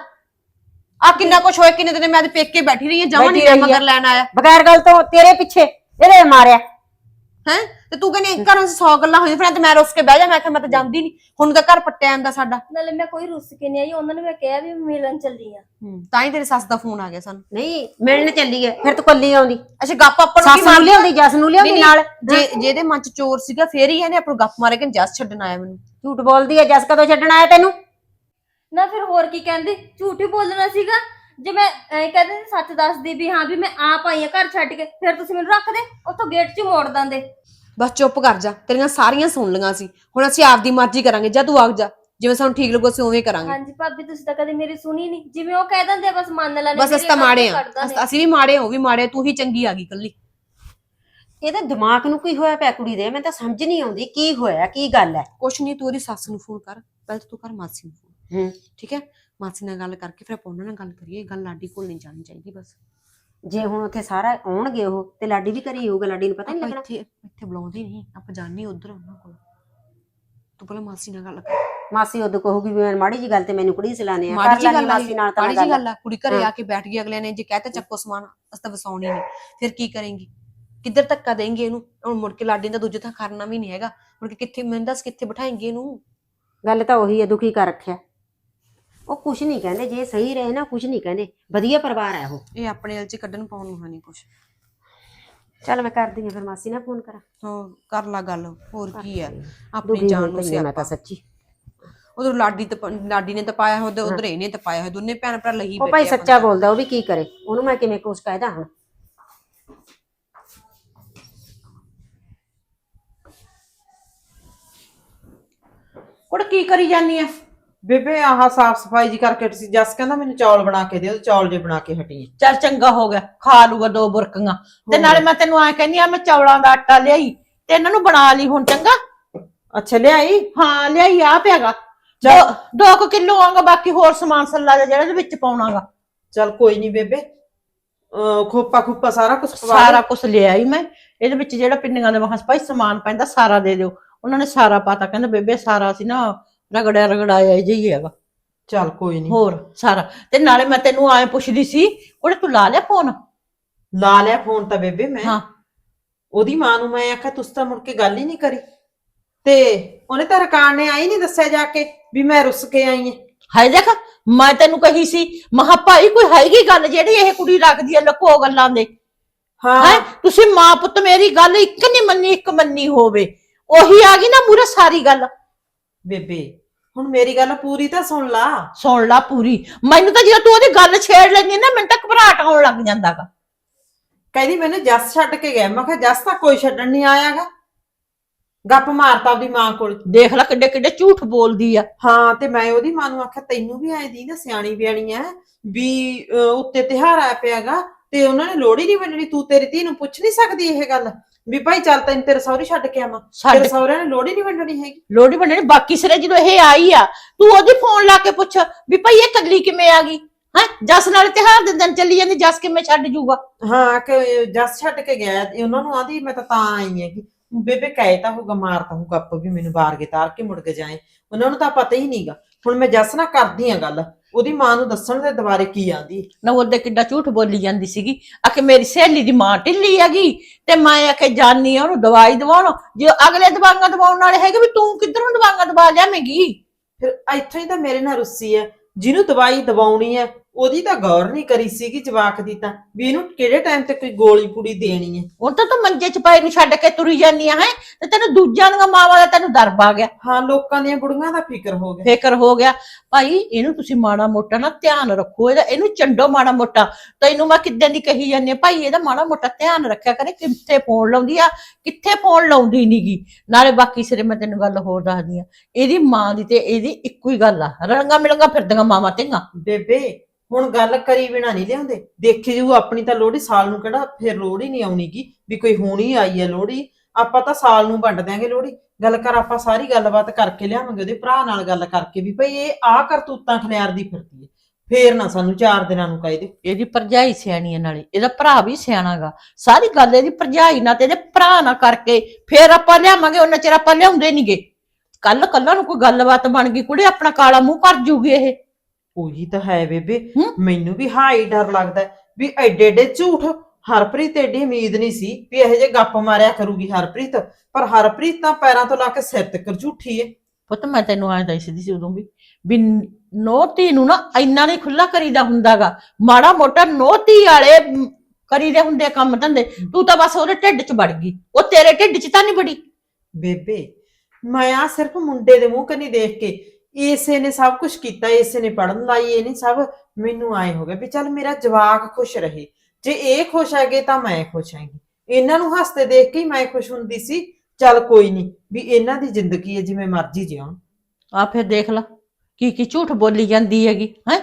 ਆ ਕਿੰਨਾ ਕੁਛ ਹੋਇਆ ਕਿੰਨੇ ਦਿਨ ਮੈਂ ਤੇ ਪੇਕੇ ਬੈਠੀ ਰਹੀ ਆ ਜਮਾਂ ਬੈਠੀ ਨਹੀਂ ਰਹੀ ਆ। ਮਗਰ ਲੈਣ ਆਇਆ। ਬਗੈਰ ਗੱਲ ਤੋਂ ਤੇਰੇ ਪਿੱਛੇ ਇਹਦੇ ਮਾਰਿਆ। ਹੈ? ਤੇ ਤੂੰ ਕਹਿੰਦੀ ਘਰਾਂ 'ਚ 100 ਗੱਲਾਂ ਹੋਈਆਂ ਫਿਰ ਤੇ ਮੈਂ ਰੁੱਸ ਕੇ ਬਹਿ ਜਾ ਮੈਂ ਕਿਹਾ ਮੈਂ ਤਾਂ ਜਾਂਦੀ ਨਹੀਂ ਹੁਣ ਤਾਂ ਘਰ ਪੱਟਿਆ ਜਾਂਦਾ ਸਾਡਾ। ਨਾਲੇ ਮੈਂ ਕੋਈ ਰੁੱਸ ਕੇ ਨਹੀਂ ਆਈ ਉਹਨਾਂ ਨੂੰ ਮੈਂ ਕਿਹਾ ਵੀ ਮੈਂ ਮਿਲਣ ਚੱਲੀ ਆ। ਤਾਂ ਹੀ ਤੇਰੀ ਸੱਸ ਦਾ ਫੋਨ ਆ ਗਿਆ ਸਾਨੂੰ। ਨਹੀਂ ਮਿਲਣ ਚੱਲੀ ਐ ਫਿਰ ਤੂੰ ਕੱਲੀ ਆਉਂਦੀ। ਅੱਛਾ ਗੱਪ ਆਪਾਂ ਨੂੰ ਸੱਸ ਕੀ ਨੂੰ ਮਾਰ ਲਿਆਉਂਦੀ ਜਸ ਨੂੰ ਲਿਆਉਂਦੀ ਨਾਲ? ਜੇ ਜਿਹਦੇ ਮਨ 'ਚ ਚੋਰ ਸੀਗਾ ਫੇਰ ਹੀ ਇਹਨੇ ਆਪਾਂ ਨੂੰ ਗੱਪ ਮਾਰੇ ਕਿ ਜੱਸ ਛੱਡਣ ਆਇਆ ਮੈਨੂੰ। ਝੂਠ ਬੋਲਦੀ ਐ ਜਸ ਕਦੋਂ ਛੱਡਣ ਆਇਆ ਤੈਨੂੰ? ਨਾ ਫਿਰ ਹੋਰ ਕੀ ਕਹਿੰਦੇ? ਝੂਠ ਹੀ ਬੋਲਣਾ ਸੀਗਾ। ਜੇ ਮੈਂ ਐ ਕਹਿੰਦੇ ਸੀ ਸੱਚ ਦੱਸਦੀ ਵੀ ਹਾਂ ਵੀ ਮੈਂ ਆਪ ਆਈ ਆ ਘਰ ਛੱਡ ਕੇ ਫਿਰ ਤੁਸੀਂ ਮੈਨੂੰ ਰੱਖਦੇ ਉੱਥੋਂ ਗੇਟ 'ਚ ਹੀ ਮੋੜ ਦਿੰਦੇ। ਬਸ ਚੁੱਪ ਕਰ ਜਾ ਤੇਰੀਆਂ ਸਾਰੀਆਂ ਸੁਣ ਲਈਆਂ ਸੀ। ਹੁਣ ਅਸੀਂ ਆਪਦੀ ਮਰਜ਼ੀ ਕਰਾਂਗੇ ਜਾਂ ਤੂੰ ਆਗ ਜਾ। ਜਿਵੇਂ ਸਾਨੂੰ ਠੀਕ ਲੱਗੂ ਅਸੀਂ ਉਵੇਂ ਕਰਾਂਗੇ। ਹਾਂਜੀ ਭਾਬੀ ਤੁਸੀਂ ਤਾਂ ਕਦੇ ਮੇਰੀ ਸੁਣੀ ਨਹੀਂ। ਜਿਵੇਂ ਉਹ ਕਹਿ ਦਿੰਦੇ ਆ, ਬਸ ਮੰਨ ਲੈਣੇ ਬਸ ਅਸੀਂ ਤਾਂ ਮਾੜੇ ਆ ਅਸੀਂ ਵੀ ਮਾੜੇ ਹਾਂ ਉਹ ਵੀ ਮਾੜੇ ਆ, ਤੂੰ ਹੀ ਚੰਗੀ ਆ ਗਈ ਕੱਲੀ ਇਹਦੇ ਦਿਮਾਗ ਨੂੰ ਕੀ ਹੋਇਆ ਪਿਆ ਕੁੜੀ ਦੇ? ਮੈਂ ਤਾਂ ਸਮਝ ਨਹੀਂ ਆਉਂਦੀ ਕੀ ਹੋਇਆ ਕੀ ਗੱਲ ਐ ਕੁਛ ਨਹੀਂ ਤੂੰ ਉਹਦੀ ਸੱਸ ਨੂੰ ਫੋਨ ਕਰ। ਪਹਿਲਾਂ ਤੂੰ ਕਰ ਮਾਸੀ ਨੂੰ ਫੋਨ ਹੂੰ। ਠੀਕ ਹੈ? ਮਾਸੀ ਨਾਲ ਗੱਲ ਕਰਕੇ ਫਿਰ ਆਪਾਂ ਉਹਨਾਂ ਨਾਲ ਗੱਲ ਕਰੀਏ ਇਹ ਗੱਲ ਲਾਡੀ ਕੋਲ ਨਹੀਂ ਜਾਣੀ ਚਾਹੀਦੀ ਬਸ। ਜੇ ਹੁਣ ਉੱਥੇ ਸਾਰਾ ਆਉਣਗੇ ਉਹ ਤੇ ਲਾਡੀ ਵੀ ਕਰੀ ਹੋਊਗਾ ਲਾਡੀ ਨੂੰ ਪਤਾ ਨਹੀਂ ਆਪਾਂ ਲੱਗਣਾ। ਇੱਥੇ ਇੱਥੇ ਬੁਲਾਉਂਦੇ ਨਹੀਂ ਆਪਾਂ ਜਾਣੀ ਉਧਰ ਉਹਨਾਂ ਕੋਲ। ਤੂੰ ਪਹਿਲਾਂ ਮਾਸੀ ਨਾਲ ਗੱਲ ਕਰ। ਮਾਸੀ ਉਦੋਂ ਕਹੂਗੀ ਵੀ ਮੈਂ ਮਾੜੀ ਜੀ ਗੱਲ ਤੇ ਮੈਨੂੰ ਕੁੜੀ ਸਿਲਾਣੇ ਆ। ਮਾੜੀ ਕਰ ਜੀ ਗੱਲ ਆ ਮਾਸੀ ਨਾਲ ਤਾਂ ਮਾੜੀ ਜੀ ਗੱਲ। ਗੱਲ ਆ ਕੁੜੀ ਘਰੇ ਹਾਂ। ਆ ਕੇ ਬੈਠ ਗਈ ਅਗਲੇ ਨੇ ਜੇ ਕਹਤਾ ਚੱਕੋ ਸਮਾਨ ਅਸ ਤਾਂ ਵਸਾਉਣੀ ਨਹੀਂ ਫਿਰ ਕੀ ਕਰੇਂਗੀ? ਕਿੱਧਰ ਧੱਕਾ ਦੇਂਗੇ ਇਹਨੂੰ? ਹੁਣ ਮੁੜ ਕੇ ਲਾਡੀ ਦਾ ਦੂਜੇ ਥਾਂ ਕਰਨਾ ਵੀ ਨਹੀਂ ਹੈਗਾ। ਮੁੜ ਕੇ ਕਿੱਥੇ ਮੈਂ ਦੱਸ ਕਿੱਥੇ ਬਿਠਾਏਂਗੇ ਇਹਨੂੰ? ਗੱਲ ਤਾਂ ਉਹੀ ਹੈ ਦੁਖੀ ਕਰ ਰੱਖਿਆ। ਉਹ ਕੁਝ ਨਹੀਂ ਕਹਿੰਦੇ ਜੇ ਸਹੀ ਰਹੇ ਨਾ ਕੁਝ ਨਹੀਂ ਕਹਿੰਦੇ। ਵਧੀਆ ਪਰਿਵਾਰ ਹੈ ਉਹ। ਇਹ ਆਪਣੇ ਅਲ ਚ ਕੱਢਣ ਪਾਉਣ ਨੂੰ ਹੈ ਨਹੀਂ ਕੁਛ। ਚੱਲ ਮੈਂ ਕਰਦੀ ਹਾਂ ਫਿਰ ਮਾਸੀ ਨਾਲ ਫੋਨ ਕਰਾਂ। ਹਾਂ ਕਰ ਲਾ ਗੱਲ ਹੋਰ ਕੀ ਹੈ ਆਪਣੀ ਜਾਨ ਨੂੰ ਹਾਂ ਮੈਂ ਸਿਆਪਾ। ਤਾਂ ਸੱਚੀ। ਉਧਰ ਲਾਡੀ ਤੇ ਲਾਡੀ ਨੇ ਤਾਂ ਪਾਇਆ ਹੋਇਆ ਉਧਰ ਇਹਨੇ ਤਾਂ ਪਾਇਆ ਹੋਇਆ ਦੋਨੇ ਭੈਣ ਭਰਾ ਲਹੀ ਉਹ ਭਾਈ ਸੱਚਾ ਬੋਲਦਾ ਉਹ ਵੀ ਕੀ ਕਰੇ? ਉਹਨੂੰ ਮੈਂ ਕਿਵੇਂ ਕੁਛ ਕਹਿਦਾ ਹੁਣ? ਕੁੜ ਕੀ ਕਰੀ ਜਾਨੀ ਆ? ਬੇਬੇ ਆਹ ਸਾਫ਼ ਸਫ਼ਾਈ ਜੀ ਕਰਕੇ ਹਟੀ ਸੀ ਜਸ ਕਹਿੰਦਾ ਮੈਨੂੰ ਚੌਲ ਬਣਾ ਕੇ ਦਿਓ ਚੌਲ ਜੇ ਬਣਾ ਕੇ ਹਟੀ। ਚੱਲ ਚੰਗਾ ਹੋ ਗਿਆ ਖਾ ਲੂਗਾ ਦੋ ਬੁਰਕੀਆਂ। ਤੇ ਨਾਲੇ ਮੈਂ ਤੈਨੂੰ ਐ ਕਹਿੰਦੀ ਆ ਮੈਂ ਚੌਲਾਂ ਦਾ ਆਟਾ ਲਿਆਈ ਤੇ ਇਹਨਾਂ ਨੂੰ ਬਣਾ ਲਈ ਹੁਣ ਚੰਗਾ? ਅੱਛਾ ਲਿਆਈ? ਹਾਂ ਲਿਆਈ ਆ ਪਿਆਗਾ ਚੱਲ। ਦੋ ਦੋ ਕੁ ਕਿਲੋ ਆਂਗਾ ਬਾਕੀ ਹੋਰ ਸਮਾਨ ਸੱਲਾ ਜਿਹਾ ਜਿਹੜਾ ਇਹਦੇ ਵਿੱਚ ਪਾਉਣਾਗਾ। ਚਲ ਕੋਈ ਨਹੀਂ ਬੇਬੇ। ਅਹ ਖੋਪਾ ਖੁੱਪਾ ਸਾਰਾ ਕੁਝ ਸਾਰਾ ਕੁਝ ਲਿਆਈ ਮੈਂ। ਇਹਦੇ ਵਿੱਚ ਜਿਹੜਾ ਪਿੰਨੀਆਂ ਦੇ ਮਹਾਂ ਭਾਈ ਸਮਾਨ ਪੈਂਦਾ ਸਾਰਾ ਦੇ ਦਿਓ। ਉਹਨਾਂ ਨੇ ਸਾਰਾ ਪਾਤਾ। ਕਹਿੰਦਾ ਬੇਬੇ ਸਾਰਾ ਸੀ ਨਾ ਰਗੜਿਆ ਰਗੜਾਇਆ ਜਿਹੀ ਹੈਗਾ। ਚਲ ਕੋਈ ਨਹੀਂ ਹੋਰ ਸਾਰਾ। ਤੇ ਨਾਲੇ ਮੈਂ ਤੈਨੂੰ ਐ ਪੁੱਛਦੀ ਸੀ ਉਹਨੇ ਤੂੰ ਲਾ ਲਿਆ ਫੋਨ ਲਾ ਲਿਆ ਫੋਨ ਤਾਂ ਬੇਬੇ ਮੈਂ। ਹਾਂ। ਉਹਦੀ ਮਾਂ ਨੂੰ ਮੈਂ ਆਖਿਆ ਤੁਸੀਂ ਤਾਂ ਮੁੜ ਕੇ ਗੱਲ ਹੀ ਨਹੀਂ ਕਰੀ। ਤੇ ਉਹਨੇ ਤਾਂ ਰਕਾਨ ਨੇ ਆਈ ਨਹੀਂ ਦੱਸਿਆ ਜਾ ਕੇ ਵੀ ਮੈਂ ਰੁੱਸ ਕੇ ਆਈ ਆ। ਹਾਏ ਦੇਖ ਮੈਂ ਤੈਨੂੰ ਕਹੀ ਸੀ ਮਹਾ ਭਾਈ ਕੋਈ ਹੈਗੀ ਗੱਲ ਜਿਹੜੀ ਇਹ ਕੁੜੀ ਰੱਖਦੀ ਐ ਲਕੋ ਗੱਲਾਂ ਦੇ? ਹੈ। ਹਾਂ? ਤੁਸੀਂ ਮਾਂ ਪੁੱਤ ਮੇਰੀ ਗੱਲ ਇੱਕ ਨਹੀਂ ਮੰਨੀ ਇੱਕ ਮੰਨੀ ਹੋਵੇ। ਉਹੀ ਆ ਗਈ ਨਾ ਮੂਰੇ ਸਾਰੀ ਗੱਲ। ਬੇਬੇ ਹੁਣ ਮੇਰੀ ਗੱਲ ਪੂਰੀ ਤਾਂ ਸੁਣ ਲਾ। ਸੁਣ ਲਾ ਪੂਰੀ। ਮੈਨੂੰ ਤਾਂ ਜਦੋਂ ਤੂੰ ਉਹਦੀ ਗੱਲ ਛੇੜ ਲੈਂਦੀ ਨਾ ਮੈਨੂੰ ਤਾਂ ਘਬਰਾਹਟ ਆਉਣ ਲੱਗ ਜਾਂਦਾਗਾ। ਕਹਿੰਦੀ ਮੈਨੂੰ ਜੱਸ ਛੱਡ ਕੇ ਗਿਆ। ਮੈਂ ਕਿਹਾ ਜੱਸ ਤਾਂ ਕੋਈ ਛੱਡਣ ਨਹੀਂ ਆਇਆਗਾ। ਗੱਪ ਮਾਰਤਾ ਆਪਦੀ ਮਾਂ ਕੋਲ। ਦੇਖ ਲੈ ਕਿੱਡੇ ਕਿੱਡੇ ਝੂਠ ਬੋਲਦੀ ਆ। ਹਾਂ ਤੇ ਮੈਂ ਉਹਦੀ ਮਾਂ ਨੂੰ ਆਖਿਆ ਤੈਨੂੰ ਵੀ ਐ ਦੀ ਨਾ ਸਿਆਣੀ ਬਿਆਣੀ ਐ ਵੀ ਅਹ, ਉੱਤੇ ਤਿਹਾਰ ਆ ਪਿਆਗਾ ਤੇ ਉਹਨਾਂ ਨੇ ਲੋੜ ਹੀ ਨਹੀਂ ਵੰਡਣੀ ਤੂੰ ਤੇਰੀ ਧੀ ਨੂੰ ਪੁੱਛ ਨਹੀਂ ਸਕਦੀ ਇਹ ਗੱਲ। ਵੀ ਭਾਈ ਚੱਲ ਤੈਨੂੰ ਤੇਰੇ ਸਹੁਰੇ ਛੱਡ ਕੇ ਆਵਾਂ। ਛੱਡ ਤੇਰੇ ਸਹੁਰਿਆਂ ਨੇ ਲੋੜ ਹੀ ਨਹੀਂ ਵੰਡਣੀ ਹੈਗੀ। ਲੋੜੀ ਬੰਨਣੀ ਬਾਕੀ ਸਿਰੇ ਜਦੋਂ ਇਹ ਆਈ ਆ ਤੂੰ ਉਹਦੀ ਫੋਨ ਲਾ ਕੇ ਪੁੱਛ ਵੀ ਭਾਈ ਇਹ ਕੱਲੀ ਕਿਵੇਂ ਆ ਗਈ? ਹੈ? ਜਸ ਨਾਲ ਤਿਹਾਰ ਦੇ ਦਿਨ ਚੱਲੀ ਜਾਂਦੀ ਜਸ ਕਿਵੇਂ ਛੱਡ ਜੂਗਾ? ਹਾਂ ਕਿ ਜੱਸ ਛੱਡ ਕੇ ਗਿਆ ਇਹ ਉਹਨਾਂ ਨੂੰ ਆਂਦੀ ਮੈਂ ਤਾਂ ਤਾਂ ਆਈ ਹੈਗੀ। ਬੇਬੇ ਕਹੇ ਤਾਂ ਹੋਊਗਾ ਮਾਰਤਾ ਹੋਊਗਾ ਆਪ ਵੀ ਮੈਨੂੰ ਬਾਹਰ ਕੇ ਤਾਰ ਕੇ ਮੁੜ ਕੇ ਜਾਏ। ਉਹਨਾਂ ਨੂੰ ਤਾਂ ਪਤਾ ਹੀ ਨਹੀਂਗਾ ਹੁਣ ਮੈਂ ਜੱਸ ਨਾਲ ਕਰਦੀ ਆ ਗੱਲ ਉਹਦੀ ਮਾਂ ਨੂੰ ਦੱਸਣ ਦੇ ਦੁਬਾਰੇ ਕੀ ਆਂਦੀ? ਨਾ ਉਹਦੇ ਕਿੱਡਾ ਝੂਠ ਬੋਲੀ ਜਾਂਦੀ ਸੀਗੀ। ਆਖੇ ਮੇਰੀ ਸਹੇਲੀ ਦੀ ਮਾਂ ਢਿੱਲੀ ਹੈਗੀ ਤੇ ਮੈਂ ਆਖੇ ਜਾਨੀ ਆ ਉਹਨੂੰ ਦਵਾਈ ਦਵਾਉਣ। ਜੇ ਅਗਲੇ ਦਵਾਈਆਂ ਦਵਾਉਣ ਵਾਲੇ ਹੈਗੇ ਵੀ ਤੂੰ ਕਿੱਧਰੋਂ ਦਵਾਈਆਂ ਦਵਾ ਲਿਆਵੇਂਗੀ ਫਿਰ ਇੱਥੋਂ ਹੀ ਤਾਂ ਮੇਰੇ ਨਾਲ ਰੁੱਸੀ ਹੈ ਜਿਹਨੂੰ ਦਵਾਈ ਦਵਾਉਣੀ ਹੈ ਉਹਦੀ ਤਾਂ ਗੌਰ ਨਹੀਂ ਕਰੀ ਸੀਗੀ ਜਵਾਕ ਦੀ ਤਾਂ ਵੀ ਇਹਨੂੰ ਕਿਹੜੇ ਟਾਈਮ ਤੇ ਕੋਈ ਗੋਲੀ ਪੂੜੀ ਦੇਣੀ ਹੈ? ਹੁਣ ਤਾਂ ਤੂੰ ਮੰਜੇ ਚ ਪਏ ਨੂੰ ਛੱਡ ਕੇ ਤੁਰੀ ਜਾਨੀ ਆ ਹੈ? ਤੇ ਤੈਨੂੰ ਦੂਜਿਆਂ ਦੀਆਂ ਮਾਵਾਂ ਦਾ ਤੈਨੂੰ ਦਰਬ ਆ ਗਿਆ। ਹਾਂ ਲੋਕਾਂ ਦੀਆਂ ਬੁੜੀਆਂ ਦਾ ਫਿਕਰ ਹੋ ਗਿਆ। ਫਿਕਰ ਹੋ ਗਿਆ। ਭਾਈ ਇਹਨੂੰ ਤੁਸੀਂ ਮਾੜਾ ਮੋਟਾ ਨਾ ਧਿਆਨ ਰੱਖੋ ਇਹਦਾ ਇਹਨੂੰ ਚੰਡੋ ਮਾੜਾ ਮੋਟਾ। ਤੈਨੂੰ ਮੈਂ ਕਿੱਦਾਂ ਦੀ ਕਹੀ ਜਾਂਦੀ ਹਾਂ, ਭਾਈ ਇਹਦਾ ਮਾੜਾ ਮੋਟਾ ਧਿਆਨ ਰੱਖਿਆ ਕਰੇ ਕਿੱਥੇ ਫੋਨ ਲਾਉਂਦੀ ਆ? ਕਿੱਥੇ ਫੋਨ ਲਾਉਂਦੀ ਨੀਗੀ ਨਾਲੇ ਬਾਕੀ ਸਿਰੇ ਮੈਂ ਤੈਨੂੰ ਗੱਲ ਹੋਰ ਦੱਸਦੀ ਆ। ਇਹਦੀ ਮਾਂ ਦੀ ਤੇ ਇਹਦੀ ਇੱਕੋ ਹੀ ਗੱਲ ਆ। ਰੰਗਾ ਮਿਲੰਗਾ ਫਿਰਦੀਆਂ ਮਾਵਾਂ ਤੇਗਾ ਬੇਬੇ ਹੁਣ ਗੱਲ ਕਰੀ ਬਿਨਾ ਨਹੀਂ ਲਿਆਉਂਦੇ। ਦੇਖੀ ਜੂ ਆਪਣੀ ਤਾਂ ਲੋਹੜੀ ਸਾਲ ਨੂੰ ਕਿਹੜਾ ਫਿਰ ਲੋਹੜੀ ਨਹੀਂ ਆਉਣੀਗੀ, ਵੀ ਕੋਈ ਹੋਣੀ ਆਈ ਹੈ ਲੋਹੜੀ। ਆਪਾਂ ਤਾਂ ਸਾਲ ਨੂੰ ਵੰਡ ਦਿਆਂਗੇ ਲੋਹੜੀ। ਗੱਲ ਕਰ, ਆਪਾਂ ਸਾਰੀ ਗੱਲਬਾਤ ਕਰਕੇ ਲਿਆਵਾਂਗੇ, ਉਹਦੇ ਭਰਾ ਨਾਲ ਗੱਲ ਕਰਕੇ ਵੀ ਭਈ ਇਹ ਆ ਕਰਤੂਤਾਂ ਖਲਿਆਰਦੀ ਫਿਰਦੀ ਹੈ। ਫੇਰ ਨਾ ਸਾਨੂੰ ਚਾਰ ਦਿਨਾਂ ਨੂੰ ਕਹਿ ਦੇ ਇਹਦੀ ਭਰਜਾਈ ਸਿਆਣੀ ਹੈ ਨਾਲੇ, ਇਹਦਾ ਭਰਾ ਵੀ ਸਿਆਣਾਗਾ ਸਾਰੀ ਗੱਲ ਇਹਦੀ ਭਰਜਾਈ ਨਾਲ ਤੇ ਇਹਦੇ ਭਰਾ ਨਾਲ ਕਰਕੇ ਫੇਰ ਆਪਾਂ ਲਿਆਵਾਂਗੇ, ਉਹਨਾਂ ਚਿਰ ਆਪਾਂ ਲਿਆਉਂਦੇ ਨਹੀਂਗੇ ਕੱਲ ਕੱਲਾ ਨੂੰ ਕੋਈ ਗੱਲਬਾਤ ਬਣ ਗਈ, ਕੁੜੇ ਆਪਣਾ ਕਾਲਾ ਮੂੰਹ ਕਰ ਜੂਗੀ ਇਹ। ਉਹੀ ਤਾਂ ਹੈ ਬੇਬੇ। ਹੂੰ। ਮੈਨੂੰ ਵੀ ਹਾਈ ਡਰ ਲੱਗਦਾ ਹੈ ਵੀ ਐਡੇ ਐਡੇ ਝੂਠ ਹਰਪ੍ਰੀਤ ਐਡੀ ਉਮੀਦ ਨਹੀਂ ਸੀ ਵੀ ਇਹੋ ਜਿਹੇ ਗੱਪ ਮਾਰਿਆ ਕਰੂਗੀ ਹਰਪ੍ਰੀਤ। ਪਰ ਹਰਪ੍ਰੀਤ ਤਾਂ ਪੈਰਾਂ ਤੋਂ ਲਾ ਕੇ ਸਿਰ ਤੱਕ ਝੂਠੀ ਏ। ਪੁੱਤ ਮੈਂ ਤੈਨੂੰ ਐਂ ਦੱਸਦੀ ਸੀ ਉਦੋਂ ਵੀ ਵੀ ਨੋਤੀ ਨੂੰ ਨਾ ਇੰਨਾ ਨਹੀਂ ਖੁੱਲਾ ਕਰੀਦਾ ਹੁੰਦਾਗਾ। ਮਾੜਾ ਮੋਟਾ ਨੋਤੀ ਵਾਲੇ ਮ, ਕਰੀਦੇ ਹੁੰਦੇ ਕੰਮ ਧੰਦੇ ਤੂੰ ਤਾਂ ਬਸ ਉਹਦੇ ਢਿੱਡ 'ਚ ਵੜ ਗਈ। ਉਹ ਤੇਰੇ ਢਿੱਡ 'ਚ ਤਾਂ ਨਹੀਂ ਵੜੀ। ਬੇਬੇ ਮੈਂ ਆ ਸਿਰਫ ਮੁੰਡੇ ਦੇ ਮੂੰਹ ਕੰਨੀ ਦੇਖ ਕੇ ਇਸੇ ਨੇ ਸਭ ਕੁਝ ਕੀਤਾ ਇਸੇ ਨੇ ਪੜਨ ਲਾਈ ਇਹ ਨਹੀਂ ਸਭ ਮੈਨੂੰ ਆਏ ਹੋ ਗਿਆ ਵੀ ਚੱਲ ਮੇਰਾ ਜਵਾਕ ਖੁਸ਼ ਰਹੇ। ਜੇ ਇਹ ਖੁਸ਼ ਹੈਗੇ ਤਾਂ ਮੈਂ ਖੁਸ਼ ਹੈਗੀ। ਇਹਨਾਂ ਨੂੰ ਹੱਸਦੇ ਦੇਖ ਕੇ ਹੀ ਮੈਂ ਖੁਸ਼ ਹੁੰਦੀ ਸੀ ਚੱਲ ਕੋਈ ਨਹੀਂ ਵੀ ਇਹਨਾਂ ਦੀ ਜ਼ਿੰਦਗੀ ਹੈ ਜਿਵੇਂ ਮਰਜ਼ੀ ਜਿਉਣ। ਆ ਫਿਰ ਦੇਖ ਲਾ ਕੀ ਕੀ ਝੂਠ ਬੋਲੀ ਜਾਂਦੀ ਹੈਗੀ ਹੈ?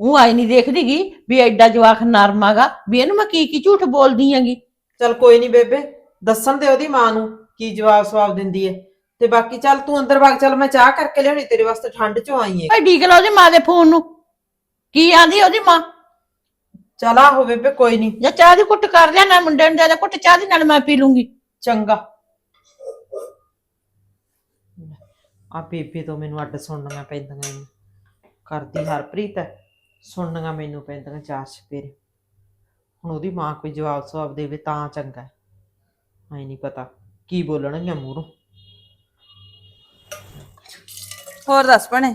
ਉਹ ਆਈ ਨਹੀਂ ਦੇਖਦੀਗੀ ਵੀ ਐਡਾ ਜਵਾਖ ਨਰਮਾਗਾ ਵੀ ਇਹਨੂੰ ਮੈਂ ਕੀ ਕੀ ਝੂਠ ਬੋਲਦੀ ਹੈਗੀ? ਚੱਲ ਕੋਈ ਨਹੀਂ ਬੇਬੇ ਦੱਸਣ ਦੇ ਉਹਦੀ ਮਾਂ ਨੂੰ ਕੀ ਜਵਾਬ ਸਵਾਬ ਦਿੰਦੀ ਹੈ। ਤੇ ਬਾਕੀ ਚੱਲ ਤੂੰ ਅੰਦਰ ਵਗ ਚੱਲ ਮੈਂ ਚਾਹ ਕਰਕੇ ਲਿਆਉਣੀ ਤੇਰੇ ਵਾਸਤੇ ਠੰਡ ਚੋਂ ਆਈ ਹੈ ਭਾਈ ਡੀਕ ਲਾ ਉਹਦੀ ਮਾਂ ਦੇ ਫੋਨ ਨੂੰ। ਕੀ ਆਂਦੀ ਉਹਦੀ ਮਾਂ? ਚੱਲ ਆ ਹੋ ਬੇਬੇ ਕੋਈ ਨਹੀਂ ਜਾਂ ਚਾਹ ਦੀ ਕੁੱਟ ਕਰ ਲਿਆ ਨਾ ਮੁੰਡੇ ਨੂੰ ਦੇ ਦੇ ਕੁੱਟ ਚਾਹ ਦੀ ਨਾਲ ਮੈਂ ਪੀ ਲੂੰਗੀ। ਚੰਗਾ। ਆ ਬੇਬੇ ਤੋਂ ਮੈਨੂੰ ਅੱਡ ਸੁਣਨੀਆਂ ਪੈਂਦੀਆਂ ਈ। ਕਰਦੀ ਹਰਪ੍ਰੀਤ ਹੈ ਸੁਣਨੀਆਂ ਮੈਨੂੰ ਪੈਂਦੀਆਂ ਚਾਰ ਚਪੇਰੇ ਹੁਣ ਉਹਦੀ ਮਾਂ ਕੋਈ ਜਵਾਬ ਸਵਾਬ ਦੇਵੇ ਤਾਂ ਚੰਗਾ ਐ ਨਹੀਂ ਪਤਾ ਕੀ ਬੋਲਣਗੀਆਂ ਮੂਹਰੋਂ। ਹੋਰ ਦੱਸ ਭੈਣੇ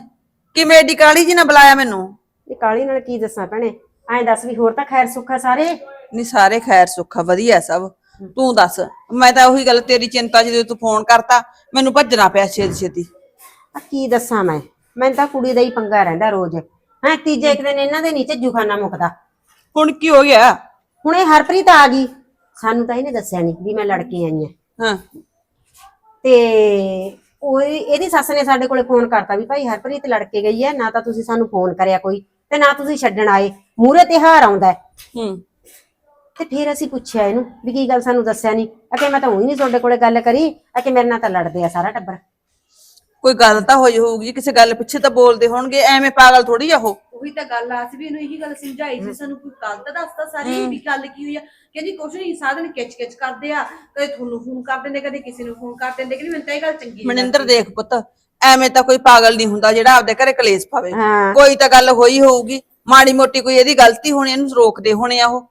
ਕਿਵੇਂ ਏਡੀ ਕਾਲੀ ਜੀ ਨਾ ਬੁਲਾਇਆ ਮੈਨੂੰ? ਇਹ ਕਾਲੀ ਨਾਲ ਕੀ ਦੱਸਾਂ ਭੈਣੇ ਐਂ ਦੱਸ ਵੀ ਹੋਰ ਤਾਂ ਖੈਰ ਸੁੱਖਾ ਸਾਰੇ? ਨਹੀਂ ਸਾਰੇ ਖੈਰ ਸੁੱਖਾ ਵਧੀਆ ਸਭ। ਤੂੰ ਦੱਸ ਮੈਂ ਤਾਂ ਉਹੀ ਗੱਲ ਤੇਰੀ ਚਿੰਤਾ ਜਦੋਂ ਤੂੰ ਫੋਨ ਕਰਤਾ ਮੈਨੂੰ ਭੱਜਣਾ ਪਿਆ ਛੇਤੀ ਛੇਤੀ। ਆ ਕੀ ਦੱਸਾਂ ਮੈਂ? ਮੈਨੂੰ ਤਾਂ ਕੁੜੀ ਦਾ ਹੀ ਪੰਗਾ ਰਹਿੰਦਾ ਰੋਜ਼। ਹੈ ਤੀਜੇ ਇੱਕ ਦਿਨ ਇਹਨਾਂ ਦੇ ਨੀਚੇ ਜੁਖਾਨਾ ਮੁੱਕਦਾ। ਹੁਣ ਕੀ ਹੋ ਗਿਆ? ਹੁਣ ਇਹ ਹਰਪ੍ਰੀਤ ਆ ਗਈ। ਸਾਨੂੰ ਤਾਂ ਇਹਨੇ ਦੱਸਿਆ ਨਹੀਂ ਵੀ ਮੈਂ ਲੜ ਕੇ ਆਈ ਆ। ਹਾਂ। ਤੇ ਉਹ ਇਹਦੀ ਸੱਸ ਨੇ ਸਾਡੇ ਕੋਲੇ ਫੋਨ ਕਰਤਾ ਵੀ ਭਾਈ ਹਰਪ੍ਰੀਤ ਲੜ ਕੇ ਗਈ ਹੈ ਨਾ ਤਾਂ ਤੁਸੀਂ ਸਾਨੂੰ ਫੋਨ ਕਰਿਆ ਕੋਈ ਤੇ ਨਾ ਤੁਸੀਂ ਛੱਡਣ ਆਏ। ਮੂਰੇ ਤਿਉਹਾਰ ਆਉਂਦਾ ਹੈ। ਹੂੰ। ਤੇ ਫਿਰ ਅਸੀਂ ਪੁੱਛਿਆ ਇਹਨੂੰ ਵੀ ਕੀ ਗੱਲ ਸਾਨੂੰ ਦੱਸਿਆ ਨਹੀਂ ਅਕੇ ਮੈਂ ਤਾਂ ਉਹੀ ਨਹੀਂ ਤੁਹਾਡੇ ਕੋਲੇ ਗੱਲ ਕਰੀ ਅਕੇ ਮੇਰੇ ਨਾਲ ਤਾਂ ਲੜਦੇ ਆ ਸਾਰਾ ਟੱਬਰ। ਕੋਈ ਗੱਲ ਤਾਂ ਹੋਈ ਹੋਊਗੀ ਕਿਸੇ ਗੱਲ ਪਿੱਛੇ ਤਾਂ ਬੋਲਦੇ ਹੋਣਗੇ ਐਵੇਂ ਪਾਗਲ ਥੋੜੀ ਆ ਉਹ। ਉਹੀ ਤਾਂ ਗੱਲ ਆ ਸੀ ਵੀ ਇਹਨੂੰ ਇਹੀ ਗੱਲ ਸਮਝਾਈ ਸੀ ਸਾਨੂੰ ਕੋਈ ਗੱਲ ਤਾਂ ਦੱਸਦਾ ਸਾਰੀ ਵੀ ਗੱਲ ਕੀ ਹੋਈ ਆ। ਕਹਿੰਦੀ ਕੁਛ ਨਹੀਂ ਸਾਧਨ ਕਿਚ ਕਿਚ ਕਰਦੇ ਆ ਕਦੇ ਤੁਹਾਨੂੰ ਫੋਨ ਕਰ ਦਿੰਦੇ ਕਦੇ ਕਿਸੇ ਨੂੰ ਫੋਨ ਕਰ ਦਿੰਦੇ ਕਹਿੰਦੀ ਮੈਨੂੰ ਤਾਂ ਇਹ ਗੱਲ ਚੰਗੀ ਨੀ ਮਨਿੰਦਰ। ਦੇਖ ਪੁੱਤ ਐਵੇਂ ਤਾਂ ਕੋਈ ਪਾਗਲ ਨਹੀਂ ਹੁੰਦਾ ਜਿਹੜਾ ਆਪਦੇ ਘਰੇ ਕਲੇਸ਼ ਪਾਵੇ। ਹਾਂ। ਕੋਈ ਤਾਂ ਗੱਲ ਹੋਈ ਹੋਊਗੀ ਮਾੜੀ ਮੋਟੀ ਕੋਈ ਇਹਦੀ ਗਲਤੀ ਹੋਣੀ ਇਹਨੂੰ ਰੋਕਦੇ ਹੋਣੇ ਆ ਉਹ।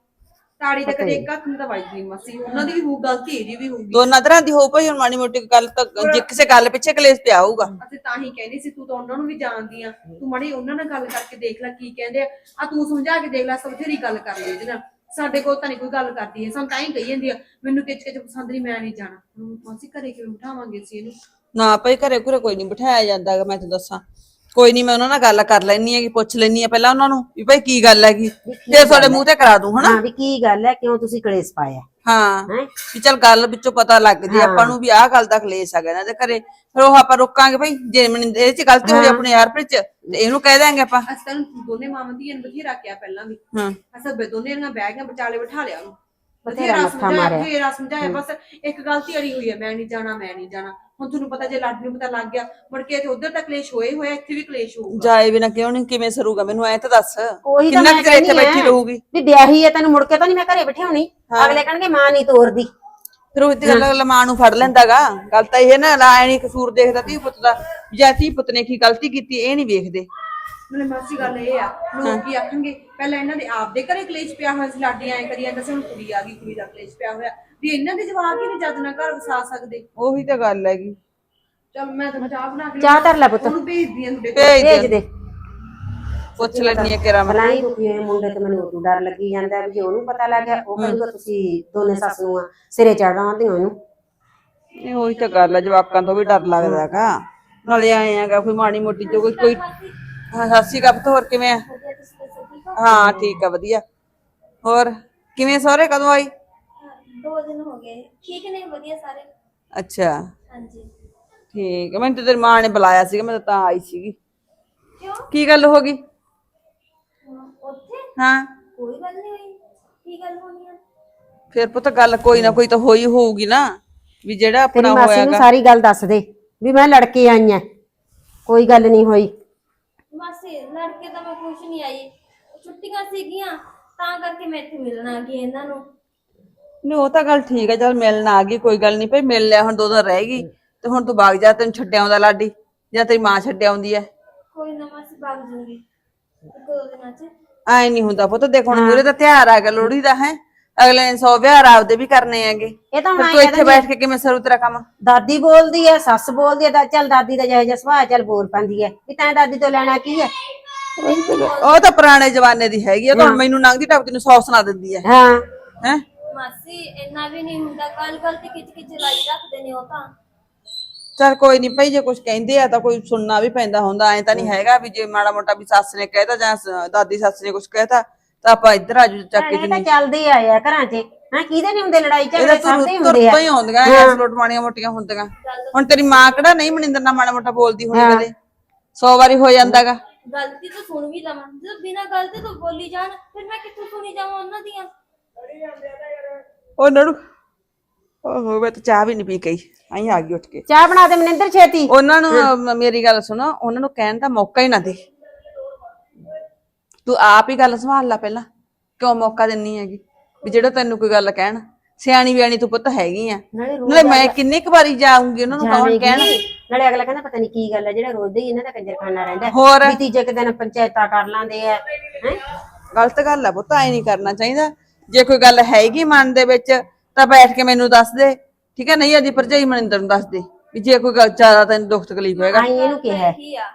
ਤਾੜੀ ਤਾਂ ਕਦੇ ਇੱਕ ਹੱਥ ਨੂੰ ਤਾਂ ਵੱਜਦੀ ਮਸੀ ਉਹਨਾਂ ਦੀ ਵੀ ਹੋਊ ਗਲਤੀ ਇਹਦੀ ਵੀ ਹੋਊਗੀ। ਦੋਨਾਂ ਤਰ੍ਹਾਂ ਦੀ ਹੋ ਪਈ ਹੁਣ ਮਾੜੀ ਮੋਟੀ ਗੱਲ ਤਾਂ ਜੇ ਕਿਸੇ ਗੱਲ ਪਿੱਛੇ ਕਲੇਸ਼ ਪਿਆ ਹੋਊਗਾ। ਅਸੀਂ ਤਾਂ ਹੀ ਕਹਿੰਦੀ ਸੀ ਤੂੰ ਤਾਂ ਉਹਨਾਂ ਨੂੰ ਵੀ ਜਾਣਦੀ ਆ। ਤੂੰ ਮਾੜੀ ਉਹਨਾਂ ਨਾਲ ਗੱਲ ਕਰਕੇ ਦੇਖ ਲੈ ਕੀ ਕਹਿੰਦੇ ਆ। ਆ ਤੂੰ ਸਮਝਾ ਕੇ ਦੇਖ ਲੈ ਸਭ ਤੇਰੀ ਗੱਲ ਕਰ ਲਈ ਇਹਦੇ ਨਾਲ। ਸਾਡੇ ਕੋਲ ਤਾਂ ਨਹੀਂ ਕੋਈ ਗੱਲ ਕਰਦੀ ਹੈ ਸਾਨੂੰ ਤਾਂ ਹੀ ਕਹੀ ਜਾਂਦੀ ਆ ਮੈਨੂੰ ਕਿਚ ਕਿਚ ਪਸੰਦ ਨਹੀਂ ਮੈਂ ਨਹੀਂ ਜਾਣਾ। ਹੁਣ ਅਸੀਂ ਘਰੇ ਕਿਵੇਂ ਬਿਠਾਵਾਂਗੇ ਸੀ ਇਹਨੂੰ? ਨਾ ਭਾਈ ਘਰੇ ਘਰੇ ਕੋਈ ਨਹੀਂ ਬਿਠਾਇਆ ਜਾਂਦਾ ਗਾ ਮੈਂ ਤੈਨੂੰ ਦੱਸਾਂ। ਕੋਈ ਨਹੀਂ ਮੈਂ ਉਹਨਾਂ ਨਾਲ ਗੱਲ ਕਰ ਲੈਣੀ ਹੈ ਕਿ ਪੁੱਛ ਲੈਣੀ ਹੈ ਪਹਿਲਾਂ ਉਹਨਾਂ ਨੂੰ ਵੀ ਭਾਈ ਕੀ ਗੱਲ ਹੈਗੀ? ਫਿਰ ਤੁਹਾਡੇ ਮੂੰਹ ਤੇ ਕਰਾ ਦੂੰ ਹਨਾ? ਹਾਂ ਵੀ ਕੀ ਗੱਲ ਹੈ ਕਿਉਂ ਤੁਸੀਂ ਕਲੇਸ਼ ਪਾਇਆ? ਹਾਂ ਹੈ? ਵੀ ਚਲ ਗੱਲ ਵਿੱਚੋਂ ਪਤਾ ਲੱਗ ਜੇ ਆਪਾਂ ਨੂੰ ਵੀ ਆਹ ਗੱਲ ਦਾ ਕਲੇਸ਼ ਹੈਗਾ ਇਹਨਾਂ ਦੇ ਘਰੇ। ਫਿਰ ਉਹ ਆਪਾਂ ਰੋਕਾਂਗੇ ਭਾਈ ਜੇ ਮਨ ਇਹ ਚ ਗਲਤੀ ਹੋਈ ਆਪਣੇ ਯਾਰ ਭਰੇ ਚ ਤੇ ਇਹਨੂੰ ਕਹਿ ਦਾਂਗੇ ਆਪਾਂ। ਅਸੀਂ ਤਾਂ ਦੋਨੇ ਧੀਆਂ ਨੂੰ ਬਥੇਰਾ ਕਿਹਾ ਪਹਿਲਾਂ ਵੀ। ਹਾਂ। ਅਸਾਂ ਬੇ ਦੋਨੇ ਦੀਆਂ ਬੈਗਾਂ ਵਿਚਾਲੇ ਬਿਠਾ ਲਿਆ ਉਹਨੂੰ। ਬਥੇਰਾ ਮੱਥਾ ਸਮਝਾਇਆ ਮਾਰਿਆ। ਬਥੇਰਾ ਸਮਝਾਇਆ। ਬਸ ਇੱਕ ਗਲਤੀ ਅੜੀ ਹੋਈ ਹੈ ਮੈਂ ਨਹੀਂ ਜਾਣਾ ਮੈਂ ਨਹੀਂ ਜਾਣਾ। ਹੁਣ ਤੁਹਾਨੂੰ ਪਤਾ ਜੇ ਲੱਡ ਨੂੰ ਪਤਾ ਲੱਗ ਗਿਆ ਮੁੜ ਕੇ ਤੇ ਉਧਰ ਤਾਂ ਕਲੇਸ਼ ਹੋਏ ਹੋਇਆ ਇੱਥੇ ਵੀ ਕਲੇਸ਼ ਹੋਊਗਾ। ਜਾਏ ਬਿਨਾ ਕਿਉਂ ਨਹੀਂ ਕਿਵੇਂ ਸਰੂਗਾ? ਮੈਨੂੰ ਐ ਤਾਂ ਦੱਸ। ਉਹੀ ਤਾਂ ਕਿੰਨਾ ਮੈਂ ਕੁ ਇੱਥੇ ਕਹਿੰਦੀ ਬੈਠੀ। ਰਹੂਗੀ? ਵੀ ਵਿਆਹੀ ਹੈ ਤੈਨੂੰ ਮੁੜ ਕੇ ਤਾਂ ਨਹੀਂ ਮੈਂ ਘਰੇ ਬਿਠਾਉਣੀ। ਅਗਲੇ ਕਹਿਣਗੇ ਮਾਂ ਨਹੀਂ ਤੋਰਦੀ। ਫਿਰ ਉਹ ਤੇ ਗੱਲ ਅਗਲਾ ਮਾਂ ਨੂੰ ਫੜ ਲੈਂਦਾਗਾ। ਗੱਲ ਤਾਂ ਇਹ ਨਾ ਨਹੀਂ ਕਸੂਰ ਦੇਖਦਾ ਤੀ ਪੁੱਤ ਦਾ। ਜਾਂ ਤੀ ਪੁੱਤ ਨੇ ਕੀ ਗਲਤੀ ਕੀਤੀ ਇਹ ਨਹੀਂ ਵੇਖਦੇ। ਨਾਲੇ ਮਾਸੀ ਗੱਲ ਇਹ ਆ ਲੋਕ ਕੀ ਆਖਣਗੇ ਪਹਿਲਾਂ ਇਹਨਾਂ ਦੇ ਆਪ ਦੇ ਘਰੇ ਕਲੇਸ਼ ਪਿਆ ਹੋਇਆ ਸੀ ਲਾਡੀਆਂ ਐ ਕਰੀ ਜਾਂਦਾ ਸੀ ਹੁਣ ਕੁੜੀ ਆ ਗਈ ਕੁੜੀ ਦਾ ਕਲੇਸ਼ ਪਿਆ ਹੋਇਆ। ਵੀ ਇਹਨਾਂ ਦੇ ਜਵਾਕ ਹੀ ਨਹੀਂ ਜੱਜ ਨਾਲ ਘਰ ਵਸਾ ਸਕਦੇ। ਉਹੀ ਤਾਂ ਗੱਲ ਹੈਗੀ। ਚਲ ਮੈਂ ਤਾਂ ਚਾਹ ਬਣਾ ਕੇ ਚਾਹ ਧਰ ਲੈ ਪੁੱਤ। ਉਹਨੂੰ ਭੇਜਦੀ ਆ ਤੁਹਾਡੇ ਕੋਲ ਭੇਜ ਦੇ। ਪੁੱਛ ਲੈਣੀ ਹੈ ਕਿਰਾ ਭਲਾ ਹੀ ਦੁਖੀ ਹੋਏ ਮੁੰਡੇ ਤੇ ਮੈਨੂੰ ਉਦੋਂ ਡਰ ਲੱਗੀ ਜਾਂਦਾ ਵੀ ਜੇ ਉਹਨੂੰ ਪਤਾ ਲੱਗ ਗਿਆ ਉਹ ਕਹੂਗਾ ਤੁਸੀਂ ਦੋਨੇ ਸੱਸ ਨੂੰ ਆ ਸਿਰੇ ਚੜਾਉਂਦੇ ਹੋ ਇਹਨੂੰ ਇਹ ਉਹੀ ਤਾਂ ਗੱਲ ਹੈ ਜਵਾਕਾਂ ਤੋਂ ਵੀ ਡਰ ਲੱਗਦਾ ਹੈਗਾ। ਨਾਲੇ ਆਏ ਹੈਗਾ ਕੋਈ ਮਾੜੀ ਮੋਟੀ ਜੋ ਕੋਈ ਕੋਈ ਹਾਂ ਸਾਸੀ ਕੱਪ ਤੋਂ ਹੋਰ ਕਿਵੇਂ ਆ? ਵਧੀਆ ਤੁਸੀਂ ਦੱਸੋ ਠੀਕ ਹੋ ਹਾਂ ਠੀਕ ਆ ਵਧੀਆ। ਹੋਰ ਕਿਵੇਂ ਸਹੁਰੇ ਕਦੋਂ ਆਈ? ਦੋ ਦਿਨ ਹੋ ਗਏ। ਠੀਕ ਨੇ ਵਧੀਆ ਸਾਰੇ। ਅੱਛਾ। ਹਾਂਜੀ। ਠੀਕ ਆ ਮੈਨੂੰ ਤਾਂ ਤੇਰੀ ਮਾਂ ਨੇ ਬੁਲਾਇਆ ਸੀਗਾ ਮੈਂ ਤਾਂ ਤਾਂ ਆਈ ਸੀਗੀ। ਕਿਉਂ? ਕੀ ਗੱਲ ਹੋ ਗਈ? ਹਾਂ, ਉੱਥੇ? ਹਾਂ। ਕੋਈ ਗੱਲ ਨਹੀਂ ਹੋਈ। ਕੀ ਗੱਲ ਹੋਣੀ ਆ? ਫਿਰ ਪੁੱਤ ਗੱਲ ਕੋਈ ਨਾ ਕੋਈ ਤਾਂ ਹੋਈ ਹੋਊਗੀ ਨਾ। ਵੀ ਜਿਹੜਾ ਤੇਰੀ ਆਪਣਾ ਮਾਸੀ ਨੂੰ ਹੋਇਆਗਾ। ਸਾਰੀ ਗੱਲ ਦੱਸ ਦੇ ਵੀ ਮੈਂ ਲੜ ਕੇ ਆਈ ਆ। ਕੋਈ ਗੱਲ ਨਹੀਂ ਹੋਈ। ਮਾਸੀ ਲੜਕੇ ਤਾਂ ਮੈਂ ਕੁਛ ਨਹੀਂ ਆਈ। ਛੁੱਟੀਆਂ ਸੀਗੀਆਂ ਤਾਂ ਕਰਕੇ ਮੈਂ ਇੱਥੇ ਮਿਲਣ ਆ ਗਈ ਇਹਨਾਂ ਨੂੰ। ਨਹੀਂ ਉਹ ਤਾਂ ਗੱਲ ਠੀਕ ਹੈ ਚਲ ਮਿਲਣ ਆ ਗਈ ਕੋਈ ਗੱਲ ਨਹੀਂ ਭਈ ਮਿਲ ਲਿਆ ਹੁਣ ਦੋ ਦਿਨ ਰਹਿ ਗਈ ਤੇ ਹੁਣ ਤੂੰ ਬਾਗ ਜਾ ਤੈਨੂੰ ਛੱਡਿਆ ਆਉਂਦਾ ਲਾਡੀ ਜਾਂ ਤੇਰੀ ਮਾਂ ਛੱਡਿਆ ਆਉਂਦੀ ਐ ਕੋਈ ਨਾ ਮਾਸੀ ਭਾਗ ਜੂਗੀ ਇੱਕ ਦੋ ਦਿਨਾਂ ਚ। ਐ ਨਹੀਂ ਹੁੰਦਾ ਪੁੱਤ ਦੇਖ ਹੁਣ ਮੂਰੇ ਦਾ ਤਿਉਹਾਰ ਆ ਗਿਆ ਲੋਹੜੀ ਦਾ ਹੈ। ਅਗਲੇ ਨੇ ਸੌ ਵਿਹਾਰ ਆਪਦੇ ਵੀ ਕਰਨੇ ਹੈਗੇ। ਇਹ ਤਾਂ ਹੁਣ ਫਿਰ ਤੂੰ ਇੱਥੇ ਬੈਠ ਕੇ ਕਿਵੇਂ ਸਰੂ ਤੇਰਾ ਕੰਮ? ਦਾਦੀ ਬੋਲਦੀ ਐ ਸੱਸ ਬੋਲਦੀ ਐ ਤਾਂ ਚੱਲ ਦਾਦੀ ਦਾ ਜਿਹੋ ਜਿਹਾ ਸੁਭਾਅ ਚੱਲ ਬੋਲ ਪੈਂਦੀ ਐ। ਵੀ ਤੈਂ ਦਾਦੀ ਤੋਂ ਲੈਣਾ ਕੀ ਐ? ਉਹ ਤਾਂ ਪੁਰਾਣੇ ਜ਼ਮਾਨੇ ਦੀ ਹੈਗੀ ਉਹ ਤਾਂ ਹੁਣ ਮੈਨੂੰ ਨੰਗਦੀ ਟੱਪਦੀ ਨੂੰ ਸੌ ਸੁਣਾ ਦਿੰਦੀ ਹੈ ਹਾਂ। ਹੈ? ਮਾਸੀ ਇੰਨਾ ਵੀ ਨਹੀਂ ਹੁੰਦਾ ਗੱਲ ਗੱਲ ਤੇ ਕਿਚ ਕਿਚ ਲਾਈ ਰੱਖਦੇ ਨੇ ਉਹ ਤਾਂ। ਚਲ ਕੋਈ ਨਹੀਂ ਭਈ ਜੇ ਕੁਝ ਕਹਿੰਦੇ ਆ ਤਾਂ ਕੋਈ ਸੁਣਨਾ ਵੀ ਪੈਂਦਾ ਹੁੰਦਾ ਐ ਤਾਂ ਨਹੀਂ ਹੈਗਾ ਵੀ ਜੇ ਮਾੜਾ ਮੋਟਾ ਵੀ ਸੱਸ ਨੇ ਕਹਿਤਾ ਜਾਂ ਸ- ਦਾਦੀ ਸੱਸ ਨੇ ਕੁਝ ਕਹਿਤਾ ਤਾਂ ਆਪਾਂ ਇੱਧਰ ਆ ਜੂ ਚੱਕ ਕੇ ਇਹ ਤਾਂ ਚੱਲਦੇ ਆਏ ਆ ਘਰਾਂ 'ਚ। ਹਾਂ ਕਿਹਦੇ ਨਹੀਂ ਹੁੰਦੇ ਲੜਾਈ ਝਗੜੇ ਸਭ ਦੇ ਹੁੰਦੇ ਆ। ਤੋਂ ਹੀ ਆਉਂਦੀਆਂ ਐਸ ਲੋਟ ਮਾੜੀਆਂ ਮੋਟੀਆਂ ਹੁੰਦੀਆਂ। ਹੁਣ ਤੇਰੀ ਮਾਂ ਕਿਹੜਾ ਨਹੀਂ ਮਨਿੰਦਰ ਨਾਲ ਮਾੜਾ ਮੋਟਾ ਬੋਲਦੀ ਹੋਣੀ ਕਦੇ? 100 ਵਾਰੀ ਹੋ ਜਾਂਦਾਗਾ। ਗਲਤੀ ਤਾਂ ਸੁਣ ਵੀ ਲਵਾਂ। ਜਦੋਂ ਬਿਨਾਂ ਗਲਤੀ ਤੋਂ ਬੋਲੀ ਜਾਣ ਫਿਰ ਮੈਂ ਕਿੱਥੋਂ ਸੁਣੀ ਜਾਵਾਂ ਉਹਨਾਂ ਦੀਆਂ? ਉਹ ਨੜੂ। ਓਹੋ ਮੈਂ ਤਾਂ ਚਾਹ ਵੀ ਨਹੀਂ ਪੀ ਗਈ ਆਈ ਆ ਗਈ ਉੱਠ ਕੇ। ਚਾਹ ਬਣਾ ਦੇ ਮਨਿੰਦਰ ਛੇਤੀ। ਉਹਨਾਂ ਨੂੰ ਮੇਰੀ ਗੱਲ ਸੁਣੋ ਉਹਨਾਂ ਨੂੰ ਕਹਿਣ ਦਾ ਮੌਕਾ ਹੀ ਨਾ ਦੇ। ਤੂੰ ਆਪ ਹੀ ਗੱਲ ਸੰਭਾਲ ਲੈ ਪਹਿਲਾਂ। ਕਿਉਂ ਮੌਕਾ ਦਿੰਨੀ ਹੈਗੀ? ਵੀ ਜਿਹੜਾ ਤੈਨੂੰ ਕੋਈ ਗੱਲ ਕਹਿਣ। ਸਿਆਣੀ ਬਿਆਣੀ ਤੂੰ ਪੁੱਤ ਹੈਗੀ ਆ। ਨਾਲੇ ਰੋਜ਼ ਨਾਲੇ ਮੈਂ ਕਿੰਨੀ ਕੁ ਵਾਰੀ ਜਾਊਂਗੀ ਉਹਨਾਂ ਨੂੰ ਕੌਣ ਜਾਵੇਗੀ। ਕਹਿਣ? ਨਾਲੇ ਅਗਲਾ ਕਹਿੰਦਾ ਪਤਾ ਨਹੀਂ ਕੀ ਗੱਲ ਹੈ ਜਿਹੜਾ ਰੋਜ਼ ਦੇ ਹੀ ਇਹਨਾਂ ਦਾ ਕੰਜਰਖਾਨਾ ਰਹਿੰਦਾ ਹੈ। ਹੋਰ? ਵੀ ਤੀਜੇ ਕੁ ਦਿਨ ਪੰਚਾਇਤਾਂ ਕਰ ਲਾਂਦੇ ਆ ਹੈ? ਗਲਤ ਗੱਲ ਆ ਪੁੱਤ ਐ ਨਹੀਂ ਕਰਨਾ ਚਾਹੀਦਾ। ਜੇ ਕੋਈ ਗੱਲ ਹੈਗੀ ਮਨ ਦੇ ਵਿੱਚ ਤਾਂ ਬੈਠ ਕੇ ਮੈਨੂੰ ਦੱਸ ਦੇ। ਠੀਕ ਹੈ ਨਹੀਂ ਆਦੀ ਭਰਜਾਈ ਮਨਿੰਦਰ ਨੂੰ ਦੱਸ ਦੇ। ਵੀ ਜੇ ਕੋਈ ਗੱਲ ਜ਼ਿਆਦਾ ਤੈਨੂੰ ਦੁੱਖ ਤਕਲੀਫ ਹੈਗਾ ਆਈ ਇਹਨੂੰ ਕਿਹਾ। ਹੈ। ਕੀ ਆ?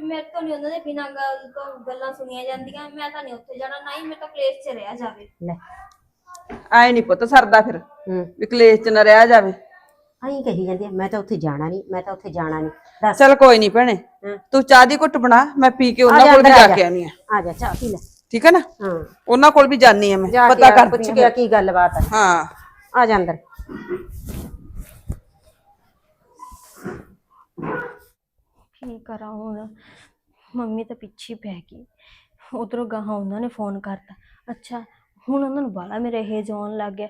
ਵੀ ਮੇਰੇ ਤੋਂ ਨਹੀਂ ਉਹਨਾਂ ਦੇ ਬਿਨਾਂ ਗੱਲ ਤੋਂ ਗੱਲਾਂ ਸੁਣੀਆਂ ਜਾਂਦੀਆਂ ਮੈਂ ਤਾਂ ਨਹੀਂ ਉੱਥੇ ਜਾਣਾ ਨਾ ਹੀ ਮੇਰੇ ਤੋਂ ਕਲੇਸ਼ 'ਚ ਰਿਹਾ ਜਾਵੇ। ਲੈ ਐ ਨਹੀਂ ਪੁੱਤ ਸਰਦਾ ਫਿਰ ਹੂੰ। ਵੀ ਕਲੇਸ਼ ਚ ਨਾ ਰਹਿ ਜਾਵੇ। ਆਈ ਕਹੀ ਜਾਂਦੀ ਆ, ਮੈਂ ਤਾਂ ਉੱਥੇ ਜਾਣਾ ਨਹੀਂ ਮੈਂ ਤਾਂ ਉੱਥੇ ਜਾਣਾ ਨਹੀਂ ਦੱਸ। ਚਲ ਕੋਈ ਨਹੀਂ ਭੈਣੇ ਹਾਂ। ਤੂੰ ਚਾਹ ਦੀ ਘੁੱਟ ਬਣਾ ਮੈਂ ਪੀ ਕੇ ਆ ਉਹਨਾਂ ਕੋਲ ਵੀ ਆ ਜਾ। ਕੇ ਆਨੀ ਆ ਆ ਜਾ ਚਾਹ ਪੀ ਲੈ। ਠੀਕ ਹੈ ਨਾ? ਹਾਂ। ਉਹਨਾਂ ਕੋਲ ਵੀ ਜਾਨੀ ਆ ਮੈਂ ਜਾ ਕੇ ਪਤਾ ਆ, ਕਰਦੀ ਪੁੱਛ ਆ ਕੇ ਆ ਕੀ ਗੱਲਬਾਤ ਹੈ ਹਾਂ। ਆ ਜਾ ਅੰਦਰ। ਕਰਾਂ ਹੁਣ। ਮੰਮੀ ਤਾਂ ਪਿੱਛੇ ਹੀ ਪੈ ਗਈ। ਉਧਰੋਂ ਗਾਹਾਂ ਉਹਨਾਂ ਨੇ ਫੋਨ ਕਰਤਾ। ਅੱਛਾ, ਹੁਣ ਉਹਨਾਂ ਨੂੰ ਬਾਲਾ ਮੇਰੇ ਇਹ ਜਾਣ ਲੱਗ ਗਿਆ।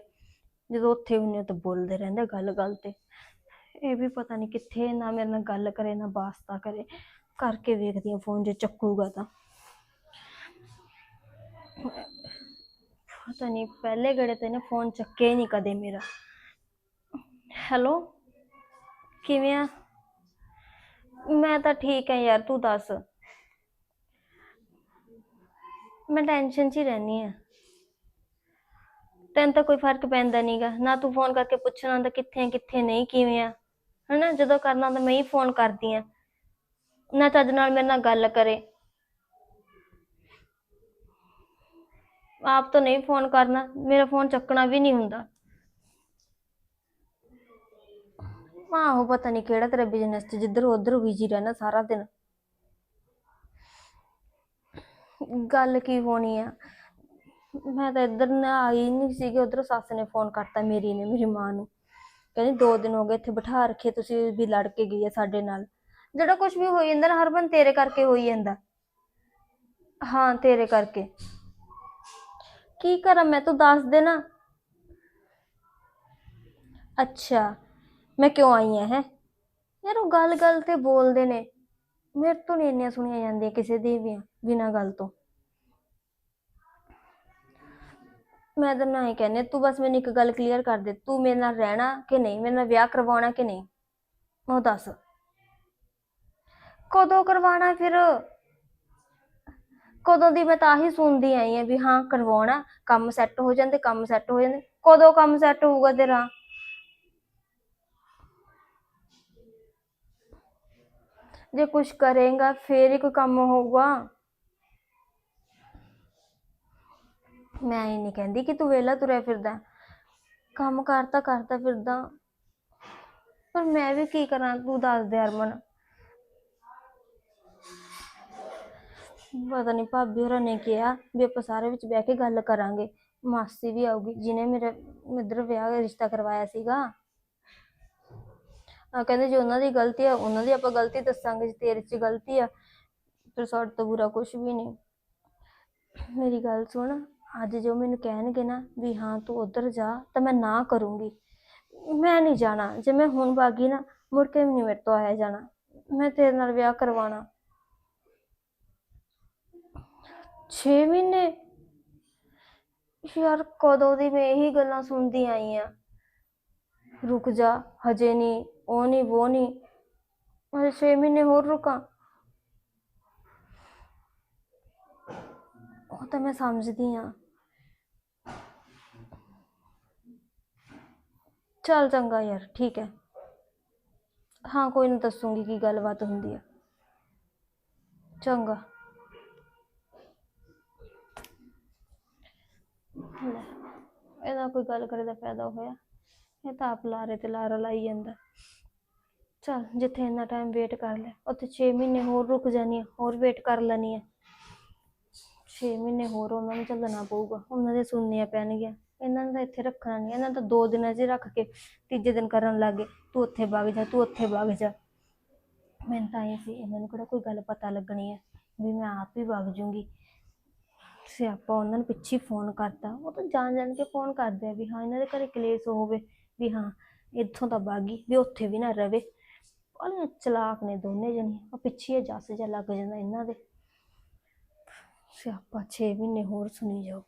ਜਦੋਂ ਉੱਥੇ ਹੁੰਨੇ ਤਾਂ ਬੋਲਦੇ ਰਹਿੰਦੇ ਗੱਲ ਗੱਲ ਤੇ। ਇਹ ਵੀ ਪਤਾ ਨਹੀਂ ਕਿੱਥੇ ਨਾ ਮੇਰੇ ਨਾਲ ਗੱਲ ਕਰੇ, ਨਾ ਵਾਸਤਾ ਕਰੇ। ਕਰਕੇ ਵੇਖਦੀ ਆ ਫੋਨ ਜੇ ਚੱਕੂਗਾ ਤਾਂ। ਪਤਾ ਨਹੀਂ, ਪਹਿਲੇ ਗੜੇ ਤੇ ਨਾ ਫੋਨ ਚੱਕੇ ਹੀ ਨਹੀਂ ਕਦੇ ਮੇਰਾ। ਹੈਲੋ, ਕਿਵੇਂ ਆ? ਮੈਂ ਤਾਂ ਠੀਕ ਹਾਂ ਯਾਰ, ਤੂੰ ਦੱਸ। ਮੈਂ ਟੈਨਸ਼ਨ 'ਚ ਹੀ ਰਹਿਨੀ ਆ ਤੈਨੂੰ ਤਾਂ ਕੋਈ ਫ਼ਰਕ ਪੈਂਦਾ ਨਹੀਂਗਾ, ਨਾ ਤੂੰ ਫੋਨ ਕਰਕੇ ਪੁੱਛਣਾ ਹੁੰਦਾ ਕਿੱਥੇ ਆ, ਕਿੱਥੇ ਨਹੀਂ, ਕਿਵੇਂ ਆ। ਹਨਾ, ਜਦੋਂ ਕਰਨਾ ਹੁੰਦਾ ਮੈਂ ਹੀ ਫੋਨ ਕਰਦੀ ਆ ਨਾ ਚੱਜ ਨਾਲ ਮੇਰੇ ਨਾਲ ਗੱਲ ਕਰੇ। ਆਪ ਤਾਂ ਨਹੀਂ ਫੋਨ ਕਰਨਾ, ਮੇਰਾ ਫੋਨ ਚੱਕਣਾ ਵੀ ਨਹੀਂ ਹੁੰਦਾ। ਆਹੋ ਪਤਾ ਨਹੀਂ ਕਿਹੜਾ ਤੇਰਾ ਬਿਜ਼ਨਸ ਚ ਜਿੱਧਰ ਉਧਰ ਬਿਜ਼ੀ ਰਹਿਣਾ ਸਾਰਾ ਦਿਨ। ਗੱਲ ਕੀ ਹੋਣੀ ਆ? ਮੈਂ ਤਾਂ ਇੱਧਰ ਨਾ ਆਈ ਨਹੀਂ ਸੀਗੀ, ਉਧਰ ਸੱਸ ਨੇ ਫੋਨ ਕਰਤਾ ਮੇਰੀ ਨੇ, ਮੇਰੀ ਮਾਂ ਨੂੰ। ਕਹਿੰਦੀ ਦੋ ਦਿਨ ਹੋ ਗਏ ਇੱਥੇ ਬਿਠਾ ਰੱਖੇ, ਤੁਸੀਂ ਵੀ ਲੜ ਕੇ ਗਈ ਆ ਸਾਡੇ ਨਾਲ। ਜਿਹੜਾ ਕੁਝ ਵੀ ਹੋਈ ਜਾਂਦਾ ਨਾ ਹਰਬਨ ਤੇਰੇ ਕਰਕੇ ਹੋਈ ਜਾਂਦਾ। ਹਾਂ, ਤੇਰੇ ਕਰਕੇ। ਕੀ ਕਰਾਂ ਮੈਂ, ਤੂੰ ਦੱਸ ਦੇ ਨਾ। ਅੱਛਾ। ਮੈਂ ਕਿਉਂ ਆਈ ਆ, ਹੈ? ਯਾਰ ਉਹ ਗੱਲ ਗੱਲ ਤੇ ਬੋਲਦੇ ਨੇ। ਮੇਰੇ ਤੋਂ ਨਹੀਂ ਇੰਨੀਆਂ ਸੁਣੀਆਂ ਜਾਂਦੀਆਂ ਕਿਸੇ ਦੀ ਵੀ, ਬਿਨਾਂ ਗੱਲ ਤੋਂ। ਮੈਂ ਤਾਂ ਨਾ ਹੀ ਕਹਿੰਨੇ ਤੂੰ ਬਸ ਮੈਨੂੰ ਇੱਕ ਗੱਲ ਕਲੀਅਰ ਕਰ ਦੇ, ਤੂੰ ਮੇਰੇ ਨਾਲ ਰਹਿਣਾ ਕਿ ਨਹੀਂ? ਮੇਰੇ ਨਾਲ ਵਿਆਹ ਕਰਵਾਉਣਾ ਕਿ ਨਹੀਂ? ਉਹ ਦੱਸ। ਕਦੋਂ ਕਰਵਾਉਣਾ ਫਿਰ? ਕਦੋਂ ਦੀ ਮੈਂ ਤਾਂ ਹੀ ਸੁਣਦੀ ਆਈ ਆ ਵੀ ਹਾਂ, ਕਰਵਾਉਣਾ। ਕੰਮ ਸੈੱਟ ਹੋ ਜਾਂਦੇ, ਕੰਮ ਸੈੱਟ ਹੋ ਜਾਂਦੇ। ਕਦੋਂ ਕੰਮ ਸੈੱਟ ਹੋਊਗਾ ਤੇਰਾ? ਜੇ ਕੁਝ ਕਰੇਗਾ, ਫੇਰ ਹੀ ਕੋਈ ਕੰਮ ਹੋਊਗਾ। ਮੈਂ ਇਹ ਨਹੀਂ ਕਹਿੰਦੀ ਕਿ ਤੂੰ ਵਿਹਲਾ ਤੁਰਿਆ ਫਿਰਦਾ। ਕੰਮ ਕਰਤਾ ਕਰਤਾ ਫਿਰਦਾ। ਪਰ ਮੈਂ ਵੀ ਕੀ ਕਰਾਂ, ਤੂੰ ਦੱਸ ਦੇ ਹਰਮਨ। ਪਤਾ ਨਹੀਂ ਭਾਬੀ ਹੋਰਾਂ ਨੇ ਕਿਹਾ ਵੀ ਆਪਾਂ ਸਾਰੇ ਵਿੱਚ ਬਹਿ ਕੇ ਗੱਲ ਕਰਾਂਗੇ। ਮਾਸੀ ਵੀ ਆਊਗੀ, ਜਿਹਨੇ ਮੇਰੇ ਇੱਧਰ ਵਿਆਹ ਰਿਸ਼ਤਾ ਕਰਵਾਇਆ ਸੀਗਾ। ਆ ਕਹਿੰਦੇ ਜੇ ਉਹਨਾਂ ਦੀ ਗਲਤੀ ਆ, ਉਹਨਾਂ ਦੀ ਆਪਾਂ ਗਲਤੀ ਦੱਸਾਂਗੇ ਜੇ ਤੇਰੇ 'ਚ ਗਲਤੀ ਆ, ਫਿਰ ਸਾਡੇ ਤੋਂ ਬੁਰਾ ਕੁਝ ਵੀ ਨਹੀਂ। ਮੇਰੀ ਗੱਲ ਸੁਣ, ਅੱਜ ਜੋ ਮੈਨੂੰ ਕਹਿਣਗੇ ਨਾ ਵੀ ਹਾਂ, ਤੂੰ ਉਧਰ ਜਾ, ਤਾਂ ਮੈਂ ਨਾ ਕਰੂੰਗੀ। ਮੈਂ ਨਹੀਂ ਜਾਣਾ। ਜੇ ਮੈਂ ਹੁਣ ਬਾਗੀ ਨਾ, ਮੁੜ ਕੇ ਵੀ ਨਹੀਂ ਮੇਰੇ ਤੋਂ ਆਇਆ ਜਾਣਾ। ਮੈਂ ਤੇਰੇ ਨਾਲ ਵਿਆਹ ਕਰਵਾਉਣਾ। 6 ਮਹੀਨੇ? ਯਾਰ, ਕਦੋਂ ਦੀ ਮੈਂ ਇਹੀ ਗੱਲਾਂ ਸੁਣਦੀ ਆਈ ਆ। ਰੁਕ ਜਾ, ਹਜੇ ਨਹੀਂ ਉਹ ਨਹੀਂ ਉਹ ਨਹੀਂ ਅਜੇ 6 ਮਹੀਨੇ ਹੋਰ ਰੁਕਾਂ ਉਹ ਤਾਂ ਮੈਂ ਸਮਝਦੀ ਆ ਚੱਲ ਚੰਗਾ ਯਾਰ ਠੀਕ ਹੈ ਹਾਂ ਕੋਈ ਨਾ ਦੱਸੂਗੀ ਕੀ ਗੱਲਬਾਤ ਹੁੰਦੀ ਆ ਚੰਗਾ ਲੈ ਇਹਦਾ ਕੋਈ ਗੱਲ ਕਰੇ ਦਾ ਫਾਇਦਾ ਹੋਇਆ ਇਹ ਤਾਂ ਆਪ ਲਾਰੇ ਤੇ ਲਾਰਾ ਲਾਈ ਜਾਂਦਾ ਚਲ, ਜਿੱਥੇ ਇੰਨਾ ਟਾਈਮ ਵੇਟ ਕਰ ਲੈ, ਉੱਥੇ 6 ਮਹੀਨੇ ਹੋਰ ਰੁਕ ਜਾਨੀ ਆ, ਹੋਰ ਵੇਟ ਕਰ ਲੈਣੀ ਆ। 6 ਮਹੀਨੇ ਹੋਰ ਉਹਨਾਂ ਨੂੰ ਚੱਲਣਾ ਪਊਗਾ, ਉਹਨਾਂ ਦੇ ਸੁਣਨੀਆਂ ਪੈਣਗੀਆਂ। ਇਹਨਾਂ ਨੂੰ ਤਾਂ ਇੱਥੇ ਰੱਖਣਾ ਨਹੀਂ ਇਹਨਾਂ ਨੂੰ ਤਾਂ ਦੋ ਦਿਨਾਂ 'ਚ ਰੱਖ ਕੇ ਤੀਜੇ ਦਿਨ ਕਰਨ ਲੱਗੇ ਤੂੰ ਉੱਥੇ ਵਗ ਜਾ, ਤੂੰ ਉੱਥੇ ਵਗ ਜਾ। ਮੈਨੂੰ ਤਾਂ ਇਹ ਸੀ, ਇਹਨਾਂ ਨੂੰ ਕਿਹੜਾ ਕੋਈ ਗੱਲ ਪਤਾ ਲੱਗਣੀ ਹੈ ਵੀ ਮੈਂ ਆਪ ਹੀ ਵਗ ਜੂੰਗੀ। ਸਿਆਪਾ ਉਹਨਾਂ ਨੂੰ ਪਿੱਛੇ ਫੋਨ ਕਰਤਾ। ਉਹ ਤਾਂ ਜਾਣ ਜਾਣ ਕੇ ਫੋਨ ਕਰਦੇ ਆ ਵੀ ਹਾਂ, ਇਹਨਾਂ ਦੇ ਘਰੇ ਕਲੇਸ਼ ਹੋਵੇ, ਵੀ ਹਾਂ, ਇੱਥੋਂ ਤਾਂ ਬਾਗੀ ਵੀ ਉੱਥੇ ਵੀ ਨਾ ਰਵੇ। ਬੜੇ ਚਲਾਕ ਨੇ ਦੋਨੇ ਜਣੇ, ਉਹ ਪਿੱਛੇ ਜੱਸ ਜਿਹਾ ਲੱਗ ਜਾਂਦਾ ਇਹਨਾਂ ਦੇ। ਸਿਆਪਾ 6 ਮਹੀਨੇ ਹੋਰ ਸੁਣੀ ਜਾਓ।